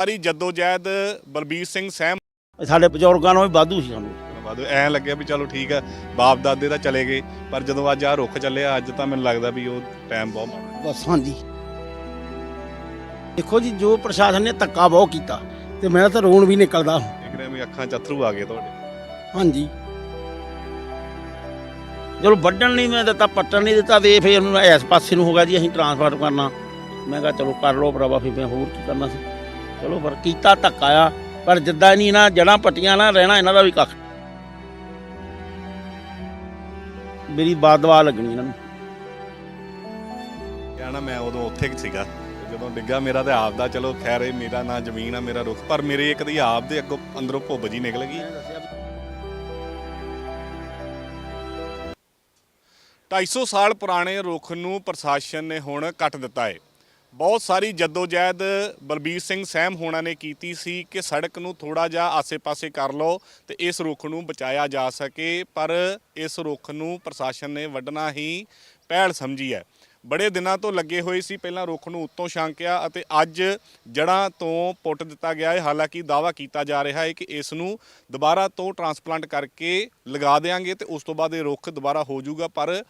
ਸਾਰੀ ਜਦੋਜਹਿਦ ਬਲਬੀਰ ਸਿੰਘ ਸਹਿਮ ਸਾਡੇ ਬਜ਼ੁਰਗਾਂ ਨੂੰ ਵੀ ਵਾਧੂ ਸੀ ਸਾਨੂੰ। ਬਾਅਦ ਐ ਲੱਗਿਆ ਵੀ ਚਲੋ ਠੀਕ ਹੈ ਬਾਪ ਦਾਦੇ ਤਾਂ ਚਲੇ ਗਏ ਪਰ ਜਦੋਂ ਅੱਜ ਆ ਰੁੱਖ ਚੱਲਿਆ ਅੱਜ ਤਾਂ ਮੈਨੂੰ ਲੱਗਦਾ ਵੀ ਉਹ ਟਾਈਮ ਬਹੁਤ ਮਾੜਾ ਬਸ ਹਾਂਜੀ। ਦੇਖੋ ਜੀ ਜੋ ਪ੍ਰਸ਼ਾਸਨ ਨੇ ਧੱਕਾ ਬਹੁਤ ਕੀਤਾ ਤੇ ਮੇਰਾ ਤਾਂ ਰੋਣ ਵੀ ਨਿਕਲਦਾ। ਦੇਖ ਰਿਹਾ ਵੀ ਅੱਖਾਂ 'ਚ ਅਥਰੂ ਆ ਗਏ ਤੁਹਾਡੇ। ਹਾਂਜੀ। ਜਦੋਂ ਵੱਢਣ ਨਹੀਂ ਮੈਂ ਦਿੱਤਾ ਪੱਟਣ ਨਹੀਂ ਦਿੱਤਾ ਤੇ ਇਹ ਫਿਰ ਉਹਨੂੰ ਇਸ ਪਾਸੇ ਨੂੰ ਹੋ ਗਿਆ ਜੀ ਅਸੀਂ ਟਰਾਂਸਫਰ ਕਰਨਾ। ਮੈਂ ਕਿਹਾ ਚਲੋ ਕਰ ਲਓ ਭਰਾਵਾ ਫਿਰ ਮੈਂ ਹੋਰ ਕੀ ਕਰਨਾ ਸੀ। ਚਲੋ ਪਰ ਕੀਤਾ ਧੱਕਾ ਆ, ਪਰ ਜਿੱਦਾਂ ਨਹੀਂ ਨਾ, ਜੜਾਂ ਪੱਟੀਆਂ ਨਾ, ਰਹਿਣਾ ਇਹਨਾਂ ਦਾ ਵੀ ਕੱਖ। ਮੇਰੀ ਬਾਦਵਾ ਲੱਗਣੀ ਇਹਨਾਂ ਨੂੰ। ਕਹਿਣਾ ਮੈਂ ਉਦੋਂ ਉੱਥੇ ਕਿ ਸੀਗਾ ਤੇ ਜਦੋਂ ਡਿੱਗਾ ਮੇਰਾ ਤੇ ਆਪ ਦਾ, ਚਲੋ ਖੈਰ ਇਹ ਮੇਰਾ ਨਾ ਜ਼ਮੀਨ ਆ, ਮੇਰਾ ਰੁੱਖ, ਪਰ ਮੇਰੇ ਇੱਕ ਦੀ ਆਪ ਦੇ ਅੱਗੋਂ ਅੰਦਰੋਂ ਭੁੱਬ ਜੀ ਨਿਕਲ ਗਈ। 250 ਸਾਲ ਪੁਰਾਣੇ ਰੁੱਖ ਨੂੰ ਪ੍ਰਸ਼ਾਸਨ ਨੇ ਹੁਣ ਕੱਟ ਦਿੱਤਾ ਹੈ ਬਹੁਤ ਸਾਰੀ ਜਦੋਜਹਿਦ ਬਲਬੀਰ ਸਿੰਘ ਸਹਿਮ ਹੋਣਾ ਨੇ ਕੀਤੀ ਸੀ ਕਿ ਸੜਕ ਨੂੰ ਥੋੜਾ ਜਿਹਾ ਆਸੇ-ਪਾਸੇ ਕਰ ਲਓ ਤੇ ਇਸ ਰੁੱਖ ਨੂੰ ਬਚਾਇਆ ਜਾ ਸਕੇ, ਪਰ ਇਸ ਰੁੱਖ ਨੂੰ ਪ੍ਰਸ਼ਾਸਨ ਨੇ ਵੱਢਣਾ ਹੀ ਪਹਿਲ ਸਮਝੀ ਹੈ। ਬੜੇ ਦਿਨਾਂ ਤੋਂ ਲੱਗੇ ਹੋਏ ਸੀ, ਪਹਿਲਾਂ ਰੁੱਖ ਨੂੰ ਉੱਤੋਂ ਛਾਂਕਿਆ ਅਤੇ ਅੱਜ ਜੜਾਂ ਤੋਂ ਪੁੱਟ ਦਿੱਤਾ ਗਿਆ ਹੈ। ਹਾਲਾਂਕਿ ਦਾਵਾ ਕੀਤਾ ਜਾ ਰਿਹਾ ਹੈ ਕਿ ਇਸ ਨੂੰ ਦੁਬਾਰਾ ਤੋਂ ਟਰਾਂਸਪਲਾਂਟ ਕਰਕੇ ਲਗਾ ਦੇਾਂਗੇ ਤੇ ਉਸ ਤੋਂ ਬਾਅਦ ਇਹ ਰੁੱਖ ਦੁਬਾਰਾ ਹੋ ਜਾਊਗਾ, ਪਰ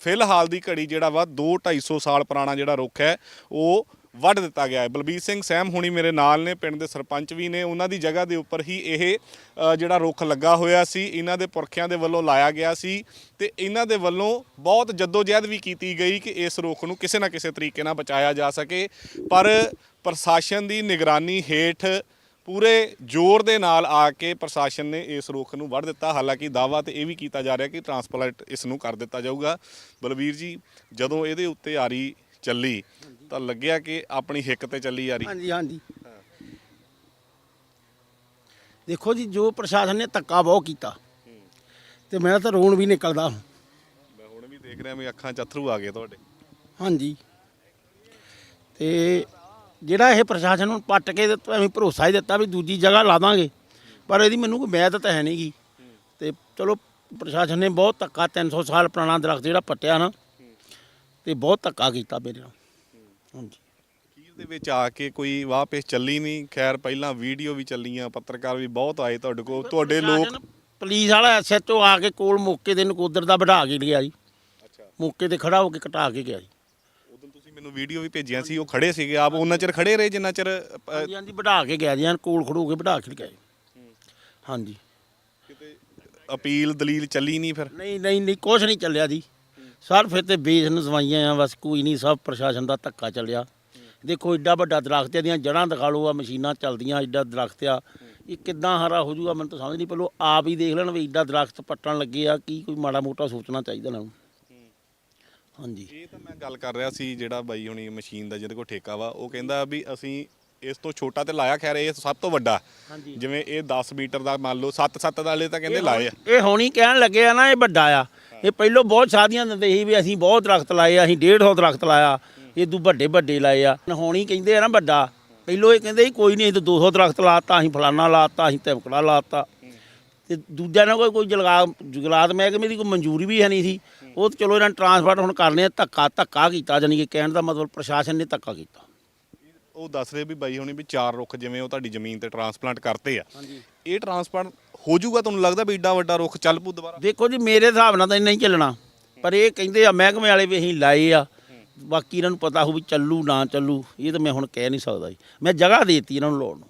ਫਿਲਹਾਲ ਦੀ ਘੜੀ ਜਿਹੜਾ ਵਾ 2 250 ਸਾਲ ਪੁਰਾਣਾ ਜਿਹੜਾ ਰੁੱਖ ਹੈ, ਉਹ ਵੱਢ ਦਿੱਤਾ ਗਿਆ ਹੈ। ਬਲਬੀਰ ਸਿੰਘ ਸਹਿਮ ਹੁਣੀ ਮੇਰੇ ਨਾਲ ਨੇ, ਪਿੰਡ ਦੇ ਸਰਪੰਚ ਵੀ ਨੇ। ਉਹਨਾਂ ਦੀ ਜਗ੍ਹਾ ਦੇ ਉੱਪਰ ਹੀ ਇਹ ਜਿਹੜਾ ਰੁੱਖ ਲੱਗਾ ਹੋਇਆ ਸੀ, ਇਹਨਾਂ ਦੇ ਪੁਰਖਿਆਂ ਦੇ ਵੱਲੋਂ ਲਾਇਆ ਗਿਆ ਸੀ ਤੇ ਇਹਨਾਂ ਦੇ ਵੱਲੋਂ ਬਹੁਤ ਜਦੋਜਹਿਦ ਵੀ ਕੀਤੀ ਗਈ ਕਿ ਇਸ ਰੁੱਖ ਨੂੰ ਕਿਸੇ ਨਾ ਕਿਸੇ ਤਰੀਕੇ ਨਾਲ ਬਚਾਇਆ ਜਾ ਸਕੇ। ਪਰ ਪ੍ਰਸ਼ਾਸਨ ਦੀ ਨਿਗਰਾਨੀ ਹੇਠ ਪੂਰੇ ਜ਼ੋਰ ਦੇ ਨਾਲ ਆ ਕੇ ਪ੍ਰਸ਼ਾਸਨ ਨੇ ਇਸ ਰੁੱਖ ਨੂੰ ਵੱਢ ਦਿੱਤਾ। ਹਾਲਾਂਕਿ ਦਾਵਾ ਤੇ ਇਹ ਵੀ ਕੀਤਾ ਜਾ ਰਿਹਾ ਕਿ ਟਰਾਂਸਪਲਾਂਟ ਇਸ ਨੂੰ ਕਰ ਦਿੱਤਾ ਜਾਊਗਾ। ਬਲਵੀਰ ਜੀ ਜਦੋਂ ਇਹਦੇ ਉੱਤੇ ਆਰੀ ਚੱਲੀ ਤਾਂ ਲੱਗਿਆ ਕਿ ਆਪਣੀ ਹਿੱਕ ਤੇ ਚੱਲੀ ਆਰੀ। ਹਾਂਜੀ ਹਾਂਜੀ। ਦੇਖੋ ਜੀ ਜੋ ਪ੍ਰਸ਼ਾਸਨ ਨੇ ਧੱਕਾ ਬਹੁਤ ਕੀਤਾ ਤੇ ਮੇਰਾ ਤਾਂ ਰੋਣ ਵੀ ਨਿਕਲਦਾ ਮੈਂ ਹੁਣ ਵੀ ਦੇਖ ਰਿਹਾ ਵੀ ਅੱਖਾਂ 'ਚ ਅਥਰੂ ਆ ਗਏ ਤੁਹਾਡੇ। ਹਾਂਜੀ। ਤੇ ਜਿਹੜਾ ਇਹ ਪ੍ਰਸ਼ਾਸਨ ਨੂੰ ਪੱਟ ਕੇ ਦਿੱਤਾ ਐਵੇਂ ਭਰੋਸਾ ਹੀ ਦਿੱਤਾ ਵੀ ਦੂਜੀ ਜਗ੍ਹਾ ਲਾ ਦਾਂਗੇ। ਪਰ ਇਹਦੀ ਮੈਨੂੰ ਕੋਈ ਮੈਦ ਤਾਂ ਹੈ ਨਹੀਂਗੀ ਤੇ ਚਲੋ ਪ੍ਰਸ਼ਾਸਨ ਨੇ ਬਹੁਤ ਧੱਕਾ 300 ਸਾਲ ਪੁਰਾਣਾ ਦਰਖਤ ਜਿਹੜਾ ਪੱਟਿਆ ਨਾ ਤੇ ਬਹੁਤ ਧੱਕਾ ਕੀਤਾ ਮੇਰੇ ਨਾਲ। ਹਾਂਜੀ। ਅਖੀਰ ਦੇ ਵਿੱਚ ਆ ਕੇ ਕੋਈ ਵਾਪਸ ਚੱਲੀ ਨਹੀਂ ਖੈਰ ਪਹਿਲਾਂ ਵੀਡੀਓ ਵੀ ਚੱਲੀਆਂ ਪੱਤਰਕਾਰ ਵੀ ਬਹੁਤ ਆਏ ਤੁਹਾਡੇ ਕੋਲ। ਤੁਹਾਡੇ ਲੋਕ ਪੁਲਿਸ ਵਾਲਾ ਐਸਐਚਓ ਆ ਕੇ ਕੋਲ ਮੌਕੇ ਦੇ ਨਕੋਦਰ ਦਾ ਵਢਾ ਕੇ ਗਿਆ ਜੀ। ਅੱਛਾ। ਮੌਕੇ ਤੇ ਖੜਾ ਹੋ ਕੇ ਕਟਾ ਕੇ ਗਿਆ ਜੀ। ਮੈਨੂੰ ਵੀਡੀਓ ਵੀ ਭੇਜੀਆਂ ਸੀ ਉਹ ਖੜੇ ਸੀਗੇ। ਆਪ ਉਹਨਾਂ ਚਿਰ ਖੜੇ ਰਹੇ ਜਿੰਨਾ ਚਿਰ ਅ, ਹਾਂਜੀ ਹਾਂਜੀ ਕੇ ਗਿਆ ਜੀ ਐਨ ਕੋਲ ਖੜੋ ਕੇ ਵਢਾ ਕੇ ਜੀ ਹਾਂਜੀ। ਕਿਤੇ ਅਪੀਲ ਦਲੀਲ ਚੱਲੀ ਨਹੀਂ ਫਿਰ? ਨਹੀਂ ਨਹੀਂ ਨਹੀਂ ਕੁਛ ਨਹੀਂ ਚੱਲਿਆ ਜੀ। ਸਰ ਫਿਰ ਤੇ ਬੇਜਨ ਸਵਾਈਆਂ ਆ ਬਸ ਕੋਈ ਨਹੀਂ ਸਭ ਪ੍ਰਸ਼ਾਸਨ ਦਾ ਧੱਕਾ ਚੱਲਿਆ। ਦੇਖੋ ਏਡਾ ਵੱਡਾ ਦਰਖਤ ਇਹਦੀਆਂ ਜੜਾਂ ਦਿਖਾ ਲਓ ਆ ਮਸ਼ੀਨਾਂ ਚੱਲਦੀਆਂ ਏਡਾ ਦਰਖਤ ਆ। ਇਹ ਕਿੱਦਾਂ ਹਰਾ ਹੋ ਜਾਊਗਾ ਮੈਨੂੰ ਤਾਂ ਸਮਝ ਨਹੀਂ ਪੱਲੋ ਆਪ ਹੀ ਦੇਖ ਲੈਣ ਵੀ ਏਡਾ ਦਰਖਤ ਪੱਟਣ ਲੱਗੇ ਆ ਕੀ ਕੋਈ ਮਾੜਾ ਮੋਟਾ ਸੋਚਣਾ ਚਾਹੀਦਾ ਨਾ। ਹਾਂਜੀ। ਇਹ ਤਾਂ ਮੈਂ ਗੱਲ ਕਰ ਰਿਹਾ ਸੀ ਜਿਹੜਾ ਬਾਈ ਹੁਣੀ ਮਸ਼ੀਨ ਦਾ ਜਿਹਦੇ ਕੋਲ ਠੇਕਾ ਵਾ ਉਹ ਕਹਿੰਦਾ ਵੀ ਅਸੀਂ ਇਸ ਤੋਂ ਛੋਟਾ ਤੇ ਲਾਇਆ ਖੈਰ ਇਹ ਸਭ ਤੋਂ ਵੱਡਾ। ਜਿਵੇਂ ਇਹ 10 ਮੀਟਰ ਦਾ ਮੰਨ ਲਓ 7-7 ਵਾਲੇ ਤਾਂ ਕਹਿੰਦੇ ਲਾਏ ਆ। ਇਹ ਹੋਣੀ ਕਹਿਣ ਲੱਗੇ ਆ ਨਾ ਇਹ ਵੱਡਾ ਆ। ਇਹ ਪਹਿਲੋਂ ਬਹੁਤ ਸਾਦੀਆਂ ਦਿੰਦੇ ਸੀ ਵੀ ਅਸੀਂ ਬਹੁਤ ਦਰਖਤ ਲਾਏ ਆ ਅਸੀਂ 150 ਦਰਖਤ ਲਾਇਆ। ਇਹ ਦੂ ਵੱਡੇ ਵੱਡੇ ਲਾਏ ਆ। ਹੋਣੀ ਕਹਿੰਦੇ ਆ ਨਾ ਵੱਡਾ ਪਹਿਲੋਂ ਇਹ ਕਹਿੰਦੇ ਸੀ ਕੋਈ ਨਹੀਂ ਅਸੀਂ ਤਾਂ 200 ਦਰਖਤ ਲਾਤਾ ਅਸੀਂ ਫਲਾਨਾ ਲਾਤਾ ਅਸੀਂ ਤਿਮਕੜਾ ਲਾਤਾ। ਤੇ ਦੂਜਾ ਨਾ ਕੋਈ ਕੋਈ ਜਲਗਾ ਜਗਲਾਤ ਮਹਿਕਮੇ ਦੀ ਕੋਈ ਮਨਜ਼ੂਰੀ ਵੀ ਹੈ ਨਹੀਂ ਸੀ। ਉਹ ਤਾਂ ਚਲੋ ਇਹਨਾਂ ਟਰਾਂਸਫਰ ਹੁਣ ਕਰਨੇ ਆ ਧੱਕਾ ਧੱਕਾ ਕੀਤਾ ਜਾਨੀ ਕਿ ਕਹਿਣ ਦਾ ਮਤਲਬ ਪ੍ਰਸ਼ਾਸਨ ਨੇ ਧੱਕਾ ਕੀਤਾ। ਉਹ ਦੱਸ ਰਹੇ ਵੀ ਬਾਈ ਹੁਣੀ ਵੀ ਚਾਰ ਰੁੱਖ ਜਿਵੇਂ ਉਹ ਤੁਹਾਡੀ ਜ਼ਮੀਨ ਤੇ ਟਰਾਂਸਪਲਾਂਟ ਕਰਤੇ ਆ। ਇਹ ਟਰਾਂਸਪਲਾਂਟ ਹੋ ਜਾਊਗਾ ਤੁਹਾਨੂੰ ਲੱਗਦਾ ਵੀ ਏਡਾ ਵੱਡਾ ਰੁੱਖ ਚੱਲ ਪੂ ਦੁਬਾਰਾ? ਦੇਖੋ ਜੀ ਮੇਰੇ ਹਿਸਾਬ ਨਾਲ ਤਾਂ ਇਹ ਨਹੀਂ ਚੱਲਣਾ। ਪਰ ਇਹ ਕਹਿੰਦੇ ਆ ਮਹਿਕਮੇ ਵਾਲੇ ਵੀ ਅਸੀਂ ਲਾਏ ਆ। ਬਾਕੀ ਇਹਨਾਂ ਨੂੰ ਪਤਾ ਹੋ ਵੀ ਚੱਲੂ ਨਾ ਚੱਲੂ ਇਹ ਤਾਂ ਮੈਂ ਹੁਣ ਕਹਿ ਨਹੀਂ ਸਕਦਾ ਜੀ। ਮੈਂ ਜਗ੍ਹਾ ਦੇਤੀ ਇਹਨਾਂ ਨੂੰ ਲਾਉਣ ਨੂੰ।